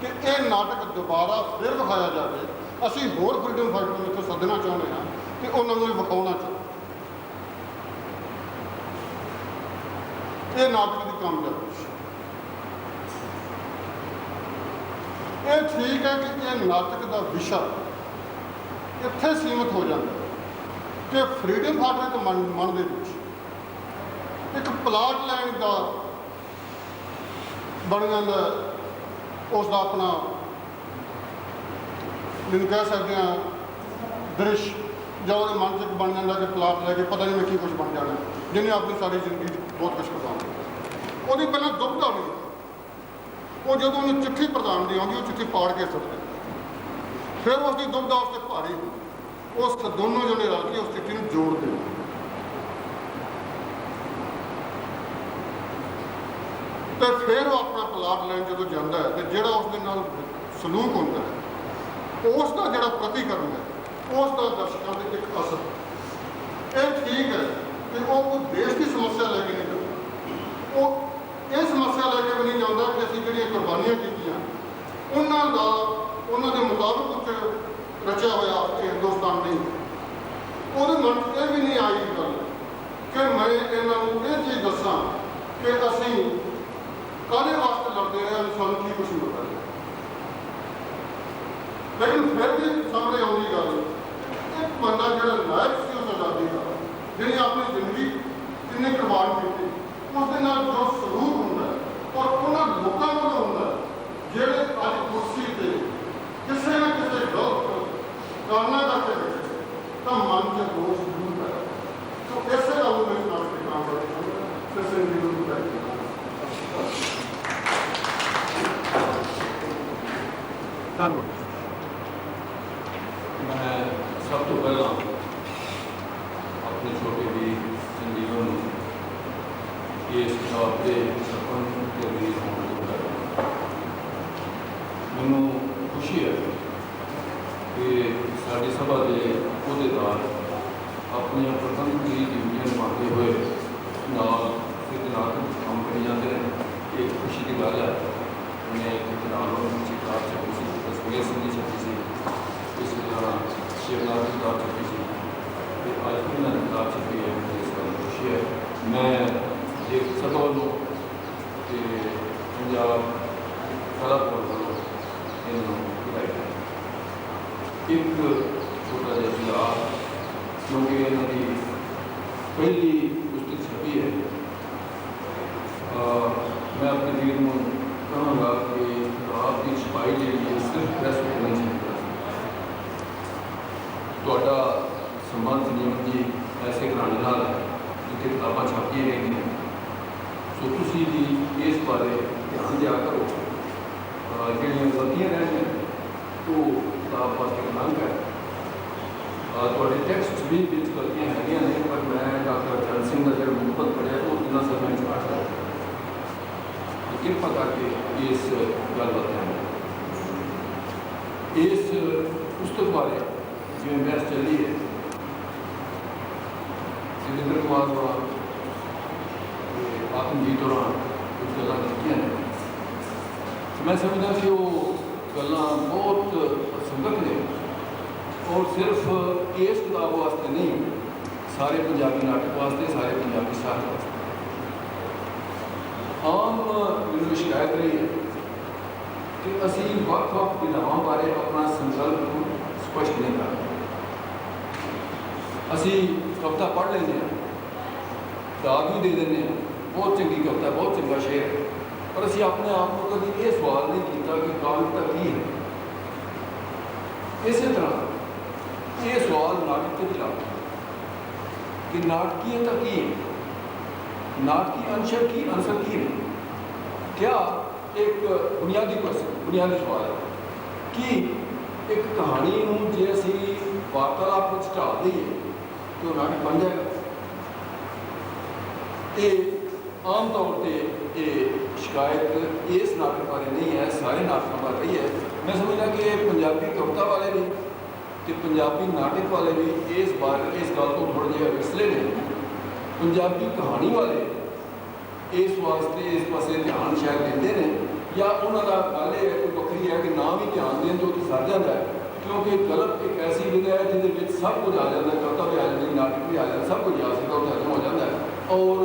ਕਿ ਇਹ ਨਾਟਕ ਦੁਬਾਰਾ ਫਿਰ ਵਿਖਾਇਆ ਜਾਵੇ। ਅਸੀਂ ਹੋਰ ਫਰੀडम ਫਾਈਟਰ ਨੂੰ ਇੱਥੇ ਸੱਦਣਾ ਚਾਹੁੰਦੇ ਹਾਂ ਤੇ ਉਹਨਾਂ ਨੂੰ ਇਹ ਵਿਖਾਉਣਾ ਚਾਹੁੰਦੇ ਇਹ ਨਾਟਕ ਦੀ ਕਾਮਯਾਬੀ ਇਹ ਠੀਕ ਹੈ ਕਿ ਇਹ ਨਾਟਕ ਦਾ ਵਿਸ਼ਾ ਇੱਥੇ ਸੀਮਤ ਹੋ ਜਾਂਦਾ। ਹੈ ਕਿ ਫਰੀडम ਫਾਈਟਰ ਦੇ ਮਨ ਮਨ ਦੇ ਵਿੱਚ ਇੱਕ ਪਲਾਟ ਲੈਣ ਦਾ ਬਣ ਜਾਂਦਾ ਹੈ। ਉਸ ਦਾ ਆਪਣਾ ਜਿਹਨੂੰ ਕਹਿ ਸਕਦੇ ਹਾਂ, ਦ੍ਰਿਸ਼ ਜਾਂ ਉਹਦੇ ਮਨ 'ਚ ਇੱਕ ਬਣ ਜਾਂਦਾ ਕਿ ਪਲਾਟ ਲੈ ਕੇ ਪਤਾ ਨਹੀਂ ਮੈਂ ਕੀ ਕੁਝ ਬਣ ਜਾਣਾ। ਜਿਹਨੇ ਆਪਣੀ ਸਾਰੀ ਜ਼ਿੰਦਗੀ 'ਚ ਬਹੁਤ ਕੁਝ ਕਰਵਾਉਣਾ। ਉਹਦੀ ਪਹਿਲਾਂ ਦੁਬਦਾ ਨਹੀਂ ਉਹ ਜਦੋਂ ਉਹਨੂੰ ਚਿੱਠੀ ਪ੍ਰਦਾਨ ਦੀ ਆਉਂਦੀ, ਉਹ ਚਿੱਠੀ ਪਾੜ ਕੇ ਸੁੱਟਦੇ। ਫਿਰ ਉਸ ਦੀ ਦੁਬਦਾ ਉਸ ਤੇ ਭਾਰੀ ਹੁੰਦੀ। ਉਸ ਦੋਨੋਂ ਜਣੇ ਰਲ ਕੇ ਉਸ ਚਿੱਠੀ ਨੂੰ ਜੋੜ ਦਿਓ ਤੇ ਫਿਰ ਉਹ ਆਪਣਾ ਪਲਾਟ ਲੈਣ ਜਦੋਂ ਜਾਂਦਾ ਹੈ ਤੇ ਜਿਹੜਾ ਉਸ ਦੇ ਨਾਲ ਸਲੂਕ ਹੁੰਦਾ ਹੈ, ਉਸ ਦਾ ਜਿਹੜਾ ਪ੍ਰਤੀਕਰਮ ਹੈ, ਉਸ ਦਾ ਦਰਸ਼ਕਾਂ ਤੇ ਇੱਕ ਅਸਰ ਇਹ ਠੀਕ ਹੈ ਕਿ ਉਹ ਦੇਸ਼ ਦੀ ਸਮੱਸਿਆ ਲੈ ਕੇ ਨਹੀਂ ਜਾਂਦਾ। ਉਹ ਇਹ ਸਮੱਸਿਆ ਲੈ ਕੇ ਵੀ ਨਹੀਂ ਜਾਂਦਾ ਕਿ ਅਸੀਂ ਜਿਹੜੀਆਂ ਕੁਰਬਾਨੀਆਂ ਕੀਤੀਆਂ। ਉਹਨਾਂ ਦਾ ਉਹਨਾਂ ਦੇ ਮੁਤਾਬਕ ਉੱਚ ਰਚਿਆ ਹੋਇਆ ਇਹ ਹਿੰਦੁਸਤਾਨ ਨਹੀਂ ਉਹਦੇ ਮਨ 'ਚ ਇਹ ਵੀ ਨਹੀਂ ਆਈ ਗੱਲ ਕਿ ਮੈਂ ਇਹਨਾਂ ਨੂੰ ਇਹ ਚੀਜ਼ ਦੱਸਾਂ ਕਿ ਅਸੀਂ ਕਾਹਦੇ ਵਾਸਤੇ ਲੜਦੇ ਰਹੇ ਹਾਂ, ਸਾਨੂੰ ਕੀ ਕੁਛ ਹੈ ਲੇਕਿਨ ਫਿਰ ਵੀ ਸਾਹਮਣੇ ਆਉਂਦੀ ਗੱਲ, ਇੱਕ ਬੰਦਾ ਜਿਹੜਾ ਲਾਇਕ ਸੀ ਉਸ ਆਜ਼ਾਦੀ ਦਾ ਜਿਹਨੇ ਆਪਣੀ ਜ਼ਿੰਦਗੀ ਕਿੰਨੀ ਕੁਰਬਾਨ ਕੀਤੀ, ਉਸ ਦੇ ਨਾਲ ਜੋ ਸਲੂਕ ਹੁੰਦਾ ਔਰ ਉਹਨਾਂ ਲੋਕਾਂ ਵੱਲੋਂ ਹੁੰਦਾ ਜਿਹੜੇ ਅੱਜ ਕੁਰਸੀ ਤੇ ਕਿਸੇ ਨਾ ਕਿਸੇ ਗਲਤ ਕਾਰਨਾਂ ਕਰਕੇ ਬੈਠੇ ਤਾਂ ਮਨ 'ਚ ਦੋਸ਼ ਜ਼ਰੂਰ ਹੈ ਸੋ ਇਸੇ ਗੱਲ ਨੂੰ ਮੈਂ ਇਸ ਨਾਲ ਤੇ ਕੰਮ ਕਰਦਾ ਫਿਰ ਸੇ ਜ਼ਰੂਰ ਹੈ ਧੰਨਵਾਦ ਮੈਂ ਸਭ ਤੋਂ ਪਹਿਲਾਂ ਆਪਣੇ ਛੋਟੇ ਵੀ ਸੰਜੀਵਨ ਨੂੰ ਇਸ ਕਿਤਾਬ ਦੇ ਸਫਲ ਤੇ ਰਿਲੀਜ਼ ਹੋਣ ਤੋਂ ਪਹਿਲਾਂ ਮੈਨੂੰ ਖੁਸ਼ੀ ਹੈ ਕਿ ਸਾਡੀ ਸਭਾ ਦੇ ਅਹੁਦੇਦਾਰ ਆਪਣੀਆਂ ਪ੍ਰਤੰਤਰੀ ਡਿਊਟੀਆਂ ਨਿਭਾਉਂਦੇ ਹੋਏ ਨਾਲ ਸਿੱਧਨਾਤਮਕ ਕੰਮ ਕਰੀ ਜਾਂਦੇ ਨੇ ਇਹ ਇੱਕ ਖੁਸ਼ੀ ਦੀ ਗੱਲ ਹੈ ਮੈਂ ਇੱਕ ਨਾਲ ਉਹਨਾਂ ਨੂੰ ਕਿਤਾਬ ਚ ਖੁਸ਼ੀ ਤਸਵੀਰ ਸੰਗੀ ਛਪੀ ਸੀ ਇਸ ਤਰ੍ਹਾਂ ਸ਼ਿਵਨਾਥ ਦੀ ਕਿਤਾਬ ਛਪੀ ਸੀ ਤੇ ਅੱਜ ਵੀ ਮੈਂ ਕਿਤਾਬ ਛਪੀ ਹੈ ਮੈਨੂੰ ਇਸ ਗੱਲ ਦੀ ਖੁਸ਼ੀ ਹੈ ਮੈਂ ਇੱਕ ਸਭਾ ਨੂੰ ਤੇ ਪੰਜਾਬ ਕਲਾ ਬੋਰਡ ਵੱਲੋਂ ਇਹਨੂੰ ਇੱਕ ਛੋਟਾ ਜਿਹਾ ਕਿਉਂਕਿ ਇਹਨਾਂ ਦੀ ਪਹਿਲੀ ਪੁਸਤਕ ਛਪੀ ਹੈ ਅਹ ਮੈਂ ਸੰਜੀਵ ਨੂੰ ਕਹਾਂਗਾ ਕਿ ਕਿਤਾਬ ਦੀ ਛਪਾਈ ਜਿਹੜੀ ਹੈ ਸਿਰਫ ਪ੍ਰੈਸ ਵਿੱਚ ਨਹੀਂ ਚਾਹੀਦੀ ਤੁਹਾਡਾ ਸੰਬੰਧ ਸੰਜੀਵ ਜੀ ਐਸੇ ਘਰਾਣੇ ਨਾਲ ਹੈ ਜਿੱਥੇ ਕਿਤਾਬਾਂ ਛਾਪੀਆਂ ਰਹਿੰਦੀਆਂ ਸੋ ਤੁਸੀਂ ਵੀ ਇਸ ਬਾਰੇ ਧਿਆਨ ਦਿਆ ਕਰੋ ਅਹ ਜਿਹੜੀਆਂ ਗਲਤੀਆਂ ਰਹਿਣੀਆਂ ਉਹ ਕਿਤਾਬ ਵਾਸਤੇ ਮੰਗ ਹੈ ਅਹ ਤੁਹਾਡੇ ਟੈਕਸਟ ਵੀ ਵਿੱਚ ਗਲਤੀਆਂ ਹੈਗੀਆਂ ਨੇ ਪਰ ਮੈਂ ਡਾਕਟਰ ਚਰਨ ਸਿੰਘ ਦਾ ਜਿਹੜਾ ਮੁਕਤ ਪੜਿਆ ਉਹ ਜਿੰਨਾ ਸਰ ਮੈਂ ਚਾਹਤ ਹੈ ਕਿਰਪਾ ਕਰਕੇ ਇਸ ਗੱਲ ਦਾ ਧਿਆਨ ਦਿਓ। ਇਸ ਪੁਸਤਕ ਬਾਰੇ ਜਿਵੇਂ ਬਹਿਸ ਚੱਲੀ ਹੈ ਸਿੰਦਰ ਕੁਮਾਰ ਦੁਆਰਾ ਤੇ ਆਤਮਜੀਤ ਦੌਰਾਨ ਕੁਝ ਗੱਲਾਂ ਕੀਤੀਆਂ ਨੇ ਮੈਂ ਸਮਝਦਾ ਕਿ ਉਹ ਗੱਲਾਂ ਬਹੁਤ ਸੰਗਤ ਨੇ ਔਰ ਸਿਰਫ ਇਸ ਕਿਤਾਬ ਵਾਸਤੇ ਨਹੀਂ ਸਾਰੇ ਪੰਜਾਬੀ ਨਾਟਕ ਵਾਸਤੇ ਸਾਰੇ ਪੰਜਾਬੀ ਸਾਹਿਤ ਵਾਸਤੇ ਆਮ ਮੈਨੂੰ ਸ਼ਿਕਾਇਤ ਰਹੀ ਹੈ ਕਿ ਅਸੀਂ ਵੱਖ-ਵੱਖ ਵਿਧਾਵਾਂ ਬਾਰੇ ਆਪਣਾ ਸੰਕਲਪ ਨੂੰ ਸਪਸ਼ਟ ਨਹੀਂ ਕਰਦੇ ਅਸੀਂ ਕਵਿਤਾ ਪੜ੍ਹ ਲੈਂਦੇ ਹਾਂ, ਦਾਗ ਵੀ ਦੇ ਦਿੰਦੇ ਹਾਂ, ਬਹੁਤ ਚੰਗੀ ਕਵਿਤਾ, ਬਹੁਤ ਚੰਗਾ ਸ਼ੇਰ ਪਰ ਅਸੀਂ ਆਪਣੇ ਆਪ ਨੂੰ ਕਦੀ ਇਹ ਸਵਾਲ ਨਹੀਂ ਕੀਤਾ ਕਿ ਕਵਿਤਾ ਕੀ ਹੈ। ਇਸੇ ਤਰ੍ਹਾਂ ਇਹ ਸਵਾਲ ਨਾਟਕ ਤੋਂ ਲੱਗਦਾ ਕਿ ਨਾਟਕੀਅਤਾ ਕੀ ਹੈ? ਨਾਟਕੀ ਅੰਸ਼ ਕੀ ਅੰਸ਼ ਕੀ ਹੈ क्या ਇੱਕ ਬੁਨਿਆਦੀ ਕੁਐਸਚਨ ਬੁਨਿਆਦੀ ਸਵਾਲ ਹੈ ਕਿ ਇੱਕ ਕਹਾਣੀ ਨੂੰ ਜੇ ਅਸੀਂ ਵਾਰਤਾਲਾਪ ਵਿੱਚ ਢਾਲ ਦਈਏ ਤਾਂ ਉਹ ਨਾਟਕ ਬਣ ਜਾਏਗਾ। ਇਹ ਆਮ ਤੌਰ ਤੇ ਇਹ ਸ਼ਿਕਾਇਤ ਇਸ ਨਾਟਕ ਬਾਰੇ ਨਹੀਂ ਹੈ, ਸਾਰੇ ਨਾਟਕਾਂ ਬਾਰੇ ਹੀ ਹੈ। ਮੈਂ ਸਮਝਦਾ ਕਿ ਪੰਜਾਬੀ ਕਵਿਤਾ ਵਾਲੇ ਵੀ ਤੇ ਪੰਜਾਬੀ ਨਾਟਕ ਵਾਲੇ ਵੀ ਇਸ ਬਾਰੇ, ਇਸ ਗੱਲ ਤੋਂ ਥੋੜ੍ਹਾ ਜਿਹਾ ਵਿਸਲੇ ਨੇ। ਪੰਜਾਬੀ ਕਹਾਣੀ ਵਾਲੇ ਇਸ ਵਾਸਤੇ ਇਸ ਪਾਸੇ ਧਿਆਨ ਸ਼ਾਇਦ ਦਿੰਦੇ ਨੇ, ਜਾਂ ਉਹਨਾਂ ਦਾ ਗੱਲ ਇਹ ਹੈ ਕੋਈ ਵੱਖਰੀ ਹੈ ਕਿ ਨਾ ਵੀ ਧਿਆਨ ਦੇਣ ਤੋਂ ਕਿ ਸਰ ਜਾਂਦਾ ਹੈ, ਕਿਉਂਕਿ ਗਲਤ ਇੱਕ ਐਸੀ ਵਿਧਾ ਹੈ ਜਿਹਦੇ ਵਿੱਚ ਸਭ ਕੁਝ ਆ ਜਾਂਦਾ ਕਵਿਤਾ ਵੀ ਆ ਜਾਂਦੀ ਨਾਟਕ ਵੀ ਆ ਜਾਂਦਾ, ਸਭ ਕੁਝ ਆ ਸਕਦਾ ਉਹ ਹਜ਼ਮ ਹੋ ਜਾਂਦਾ ਔਰ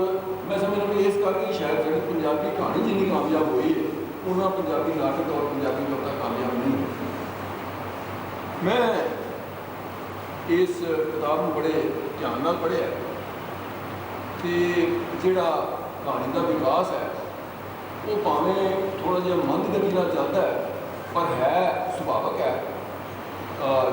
ਮੈਂ ਸਮਝਦਾ ਕਿ ਇਸ ਕਰਕੇ ਸ਼ਾਇਦ ਜਿਹੜੀ ਪੰਜਾਬੀ ਕਹਾਣੀ ਜਿੰਨੀ ਕਾਮਯਾਬ ਹੋਈ ਹੈ, ਉਹਨਾਂ ਪੰਜਾਬੀ ਨਾਟਕ ਔਰ ਪੰਜਾਬੀ ਕਵਿਤਾ ਕਾਮਯਾਬ ਨਹੀਂ ਮੈਂ ਇਸ ਕਿਤਾਬ ਨੂੰ ਬੜੇ ਧਿਆਨ ਨਾਲ ਪੜ੍ਹਿਆ ਤੇ ਜਿਹੜਾ ਕਹਾਣੀ ਦਾ ਵਿਕਾਸ ਹੈ। ਉਹ ਭਾਵੇਂ ਥੋੜਾ ਜਿਹਾ ਮੰਦ ਗਤੀ ਨਾਲ ਚੱਲਦਾ ਹੈ, ਪਰ ਹੈ, ਸੁਭਾਵਕ ਹੈ।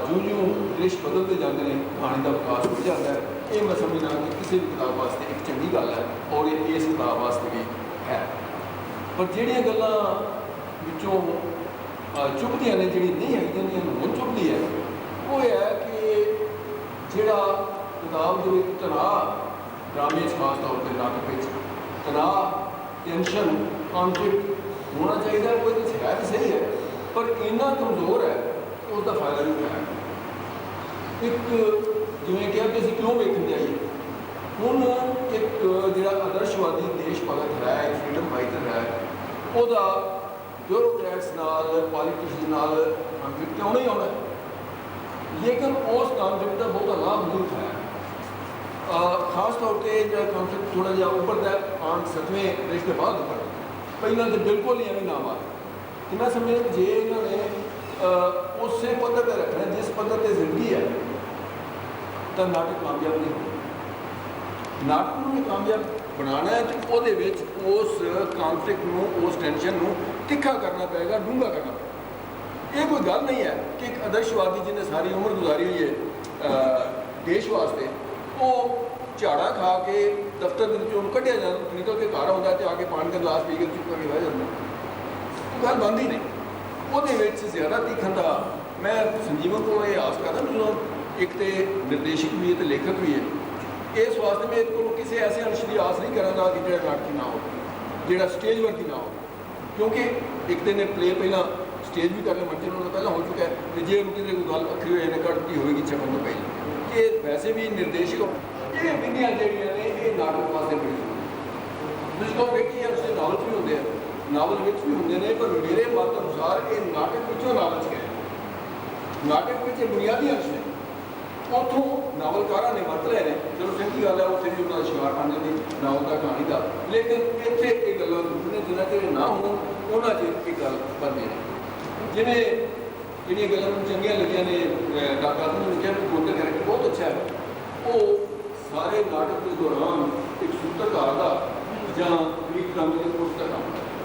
ਜਿਉਂ ਜਿਉਂ ਦ੍ਰਿਸ਼ ਬਦਲਦੇ ਜਾਂਦੇ ਨੇ, ਕਹਾਣੀ ਦਾ ਵਿਕਾਸ ਹੋ ਜਾਂਦਾ ਹੈ। ਇਹ ਮੈਂ ਸਮਝਦਾ ਕਿ ਕਿਸੇ ਵੀ ਕਿਤਾਬ ਵਾਸਤੇ ਇੱਕ ਚੰਗੀ ਗੱਲ ਹੈ ਔਰ ਇਹ ਇਸ ਕਿਤਾਬ ਵਾਸਤੇ ਵੀ ਹੈ। ਪਰ ਜਿਹੜੀਆਂ ਗੱਲਾਂ ਵਿੱਚੋਂ, ਅਹ ਚੁੱਭਦੀਆਂ ਨੇ ਜਿਹੜੀ ਨਹੀਂ ਹੈਗੀਆਂ ਨੇ ਹੁਣ ਚੁੱਭਦੀ ਹੈ, ਉਹ ਇਹ ਹੈ ਕਿ ਜਿਹੜਾ ਕਿਤਾਬ ਦੇ ਵਿੱਚ ਤਣਾਅ ਡਰਾਮੇ 'ਚ ਖਾਸ ਤੌਰ ਤੇ ਨਾਟਕ ਵਿੱਚ ਤਣਾਅ ਟੈਨਸ਼ਨ ਕੌਨਫਲਿਕਟ ਹੋਣਾ ਚਾਹੀਦਾ ਹੈ, ਕੋਈ ਤਾਂ ਹੈ ਤਾਂ ਸਹੀ ਹੈ ਪਰ ਇੰਨਾ ਕਮਜ਼ੋਰ ਹੈ ਕਿ ਉਸ ਦਾ ਫਾਇਦਾ ਨਹੀਂ ਉਠਾਇਆ। ਇੱਕ ਜਿਵੇਂ ਕਿਹਾ ਕਿ ਅਸੀਂ ਕਿਉਂ ਵੇਖਣ ਜਾਈਏ ਹੁਣ ਇੱਕ ਜਿਹੜਾ ਆਦਰਸ਼ਵਾਦੀ ਦੇਸ਼ ਭਗਤ ਹੈ ਇੱਕ ਫਰੀडम ਫਾਈਟਰ ਹੈ ਉਹਦਾ ਬਿਊਰੋਕਰੈਟਸ ਨਾਲ ਪੋਲੀਟਿਸ਼ੀਅਨ ਨਾਲ ਕੰਫਲਿਕਟ ਕਿਉਂ ਨਹੀਂ ਆਉਣਾ? ਲੇਕਿਨ ਉਸ ਕੰਫਲਿਕਟ ਦਾ ਬਹੁਤ ਲਾਭ ਨਹੀਂ ਹੈ ਖਾਸ ਤੌਰ ਤੇ ਜਿਹੜਾ ਕੰਫਲਿਕਟ ਥੋੜਾ ਜਿਹਾ ਉੱਪਰਦਾ ਹੈ, ਆਮ ਸਤਵੇਂ ਦੇਸ਼ ਦੇ ਬਾਅਦ ਉੱਪਰ। ਪਹਿਲਾਂ ਤੇ ਬਿਲਕੁਲ ਨਹੀਂ ਐਵੇਂ ਨਾਮ ਆ। ਤੇ ਮੈਂ ਸਮਝਦਾ ਕਿ ਜੇ ਇਹਨਾਂ ਨੇ ਉਸੇ ਪੱਧਰ ਤੇ ਰੱਖਣਾ ਜਿਸ ਪੱਧਰ ਤੇ ਜ਼ਿੰਦਗੀ ਹੈ ਤਾਂ ਨਾਟਕ ਕਾਮਯਾਬ ਨਹੀਂ ਹੋਣਾ। ਨਾਟਕ ਨੂੰ ਕਾਮਯਾਬ ਬਣਾਉਣਾ ਹੈ ਤੇ ਉਹਦੇ ਵਿੱਚ ਉਸ ਕਨਫਲਿਕਟ ਨੂੰ ਉਸ ਟੈਨਸ਼ਨ ਨੂੰ ਤਿੱਖਾ ਕਰਨਾ ਪਏਗਾ ਡੂੰਘਾ ਕਰਨਾ ਪਏਗਾ। ਇਹ ਕੋਈ ਗੱਲ ਨਹੀਂ ਹੈ ਕਿ ਇੱਕ ਆਦਰਸ਼ਵਾਦੀ ਜਿਹਨੇ ਸਾਰੀ ਉਮਰ ਗੁਜ਼ਾਰੀ ਹੋਈ ਹੈ ਦੇਸ਼ ਵਾਸਤੇ ਉਹ ਝਾੜਾ ਖਾ ਕੇ ਦਫ਼ਤਰ ਦੇ ਵਿੱਚੋਂ ਕੱਢਿਆ ਜਾਂਦਾ, ਨਿਕਲ ਕੇ ਘਰ ਆਉਂਦਾ ਤੇ ਆ ਕੇ ਪਾਣੀ ਦਾ ਗਲਾਸ ਪੀ ਕੇ ਚੁੱਪ ਕਰਕੇ ਬਹਿ ਜਾਂਦਾ। ਉਹ ਗੱਲ ਬੰਦੀ ਨਹੀਂ। ਉਹਦੇ ਵਿੱਚ ਜ਼ਿਆਦਾ ਤੀਖਣ ਦਾ ਮੈਂ ਸੰਜੀਵਨ ਕੋਲ ਇਹ ਆਸ ਕਰਦਾ ਜਦੋਂ ਇੱਕ ਤੇ ਨਿਰਦੇਸ਼ਕ ਵੀ ਹੈ ਤੇ ਲੇਖਕ ਵੀ ਹੈ। ਇਸ ਵਾਸਤੇ ਮੈਂ ਇਹਦੇ ਕਿਸੇ ਐਸੇ ਅੰਸ਼ ਦੀ ਆਸ ਨਹੀਂ ਕਰਾਂਗਾ ਕਿ ਜਿਹੜਾ ਨਾਟਕੀ ਨਾ ਹੋਵੇ, ਜਿਹੜਾ ਸਟੇਜ ਵਰਗੀ ਨਾ ਹੋਵੇ। ਕਿਉਂਕਿ ਇੱਕ ਤੇ ਨੇ ਪਲੇ ਪਹਿਲਾਂ ਸਟੇਜ ਵੀ ਕਰਨਾ ਮਰਜ਼ੀ ਉਹਨਾਂ ਨੂੰ ਪਹਿਲਾਂ ਹੋ ਚੁੱਕਾ ਹੈ, ਤੇ ਜੇ ਉਹਨੂੰ ਕਿਤੇ ਕੋਈ ਗੱਲ ਵੱਖਰੀ ਹੋਏ ਨੇ ਕੱਢਦੀ ਹੋਵੇਗੀ, ਛਪਣ ਤੋਂ ਪਹਿਲਾਂ। ਇਹ ਵੈਸੇ ਵੀ ਨਿਰਦੇਸ਼ਕ ਇਹ ਵਿਧੀਆਂ ਜਿਹੜੀਆਂ ਨੇ ਇਹ ਨਾਟਕ ਵਾਸਤੇ ਬੜੀ ਤੁਸੀਂ ਕਹੋਗੇ ਕਿ ਇਹ ਉਸੇ ਨਾਵਲ ਵੀ ਹੁੰਦੇ ਆ। ਨਾਵਲ ਵਿੱਚ ਵੀ ਹੁੰਦੇ ਨੇ, ਪਰ ਮੇਰੇ ਮਤ ਅਨੁਸਾਰ ਇਹ ਨਾਟਕ ਵਿੱਚੋਂ ਨਾਵਲ 'ਚ ਗਏ। ਨਾਟਕ ਵਿੱਚ ਇਹ ਬੁਨਿਆਦੀ ਅੰਸ਼ ਨੇ। ਉਥੋਂ ਨਾਵਲਕਾਰਾਂ ਨੇ ਵਰਤ ਲਏ ਨੇ। ਚਲੋ ਚੰਗੀ ਗੱਲ ਹੈ ਉੱਥੇ ਵੀ ਉਹਨਾਂ ਦਾ ਸ਼ਿਕਾਰ ਬਣ ਜਾਂਦੀ ਨਾਵਲ ਦਾ ਕਹਾਣੀ ਦਾ। ਲੇਕਿਨ ਇੱਥੇ ਇਹ ਗੱਲਾਂ ਨੇ ਜਿਨ੍ਹਾਂ ਚਿਰ ਨਾ ਹੋਣ, ਉਹਨਾਂ ਚਿਰ ਇਹ ਗੱਲ ਬਣਦੀ ਨੇ ਜਿਵੇਂ ਜਿਹੜੀਆਂ ਗੱਲਾਂ ਮੈਨੂੰ ਚੰਗੀਆਂ ਲੱਗੀਆਂ ਨੇ, ਅਹ, ਡਾਕਟਰ ਨੂੰ ਲਿਖਿਆ ਵੀ ਕਰਕੇ ਬਹੁਤ ਅੱਛਾ ਹੈ। ਉਹ ਸਾਰੇ ਨਾਟਕ ਦੇ ਦੌਰਾਨ ਇੱਕ ਸੂਤਰਕਾਰ ਦਾ ਜਾਂ ਗ੍ਰੀਕ ਡਰਾਮੇ ਦੇ ਕੋਰਸ ਦਾ ਕੰਮ ਹੈ।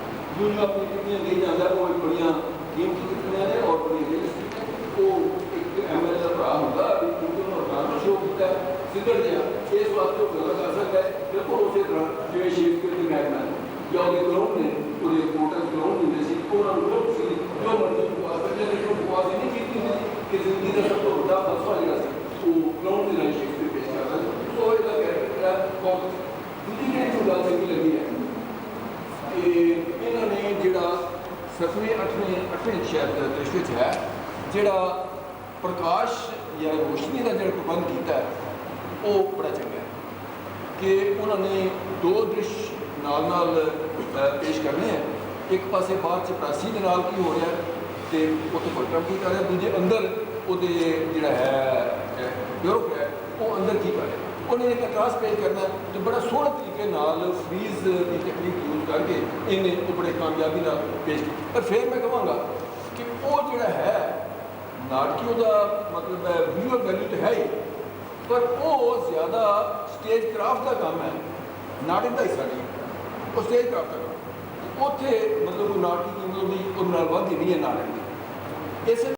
ਆਪਣੀ ਕਿੰਨੀਆਂ ਲਈ ਜਾਂਦਾ ਉਹ ਇੱਕ ਬੜੀਆਂ ਕੀਮਤੀ ਕਿਤਨੀਆਂ ਨੇ ਔਰ ਬੜੀ ਰੀਅਲਿਸਟਿਕ ਉਹ ਇੱਕ ਐਮਐਲਏ ਦਾ ਭਰਾ ਹੁੰਦਾ, ਵੀ ਕਿਉਂਕਿ ਉਹਨਾਂ ਨਾਮ ਸ਼ੋਅ ਕੀਤਾ ਸਿੱਧੜ ਜਿਹਾ। ਇਸ ਵਾਸਤੇ ਉਹ ਗੱਲ ਕਰ ਸਕਦਾ ਹੈ। ਬਿਲਕੁਲ ਉਸੇ ਤਰ੍ਹਾਂ, ਜਿਵੇਂ ਸ਼ੇਕਸਪੀਅਰ ਦੇ ਮੈਗਮੈਨ ਜਾਂ ਉਹਦੇ ਗਰਾਊਂਡ ਨੇ, ਉਹਦੇ ਕੋਟਨ ਕਲੋਨ ਹੁੰਦੇ ਸੀ, ਉਹਨਾਂ ਨੂੰ ਲੋਕ ਸੀ, ਜੋ ਮਰਜ਼ੀ ਬਕਵਾਸ ਕਰਦੇ ਨੇ, ਜੋ ਬਕਵਾਸ ਹੀ ਨਹੀਂ ਕੀਤੀ ਹੁੰਦੀ, ਕਿ ਜ਼ਿੰਦਗੀ ਦਾ ਸਭ ਤੋਂ ਵੱਡਾ ਫਲਸਫਾ ਜਿਹੜਾ ਸੀ, ਉਹ ਗਰਾਊਂਡ ਦੇ ਨਾਲ ਸ਼ੇਕਸਪੀਅਰ ਪੇਸ਼ ਕਰਦਾ ਸੀ। ਉਹ ਇਹਦਾ ਕੈਰੈਕਟਰ ਹੈ ਬਹੁਤ ਦੂਜੀ ਜਿਹੜੀ ਮੈਨੂੰ ਗੱਲ ਚੰਗੀ ਲੱਗੀ ਹੈ। ਇਹ ਇਹਨਾਂ ਨੇ ਜਿਹੜਾ ਸਤਵੇਂ, ਅੱਠਵੇਂ ਅੱਠਵੇਂ ਸ਼ਹਿਰ ਦੇ ਦ੍ਰਿਸ਼ ਵਿੱਚ ਹੈ, ਜਿਹੜਾ ਪ੍ਰਕਾਸ਼ ਜਾਂ ਰੋਸ਼ਨੀ ਦਾ ਜਿਹੜਾ ਪ੍ਰਬੰਧ ਕੀਤਾ ਹੈ, ਉਹ ਬੜਾ ਚੰਗਾ ਹੈ। ਕਿ ਉਹਨਾਂ ਨੇ ਦੋ ਦ੍ਰਿਸ਼ ਨਾਲ ਨਾਲ ਪੇਸ਼ ਕਰਨੇ ਹੈ ਇੱਕ ਪਾਸੇ ਬਾਅਦ ਚ ਪ੍ਰਾਸੀ ਦੇ ਨਾਲ ਕੀ ਹੋ ਰਿਹਾ ਹੈ ਤੇ ਉੱਥੇ ਫਲਟਰ ਕੀ ਕਰ ਰਿਹਾ, ਦੂਜੇ ਅੰਦਰ ਉਹਦੇ ਜਿਹੜਾ ਹੈ ਯੂਰਪ ਹੈ, ਉਹ ਅੰਦਰ ਕੀ ਕਰ ਰਿਹਾ ਉਹਨੇ ਇੱਕ ਕੰਟਰਾਸਟ ਪੇਸ਼ ਕਰਨਾ ਹੈ ਤੇ ਬੜਾ ਸੋਹਣੇ ਤਰੀਕੇ ਨਾਲ ਫਰੀਜ਼ ਦੀ ਟੈਕਨੀਕ ਯੂਜ਼ ਕਰਕੇ ਇਹਨੇ ਉਹ ਬੜੇ ਕਾਮਯਾਬੀ ਨਾਲ ਪੇਸ਼ ਕੀਤਾ। ਪਰ ਫਿਰ ਮੈਂ ਕਹਾਂਗਾ ਕਿ ਉਹ ਜਿਹੜਾ ਹੈ, ਨਾਟਕੀ ਦਾ ਮਤਲਬ ਹੈ ਵਿਜ਼ੂਅਲ ਵੈਲਿਊ ਤੇ ਹੈ ਹੀ। ਪਰ ਉਹ ਜ਼ਿਆਦਾ ਸਟੇਜ ਕਰਾਫਟ ਦਾ ਕੰਮ ਹੈ, ਨਾਟਕ ਦਾ ਹਿੱਸਾ ਨਹੀਂ। ਉਹ ਸਟੇਜ ਕਰਾਫਟ ਦਾ ਉੱਥੇ ਮਤਲਬ ਉਹ ਨਾਟਕ ਦੀ ਮਤਲਬ ਵੀ ਉਹ ਨਾਲ ਵੱਧ ਨਹੀਂ ਹੈ ਨਾਟਕ। ਇਸੇ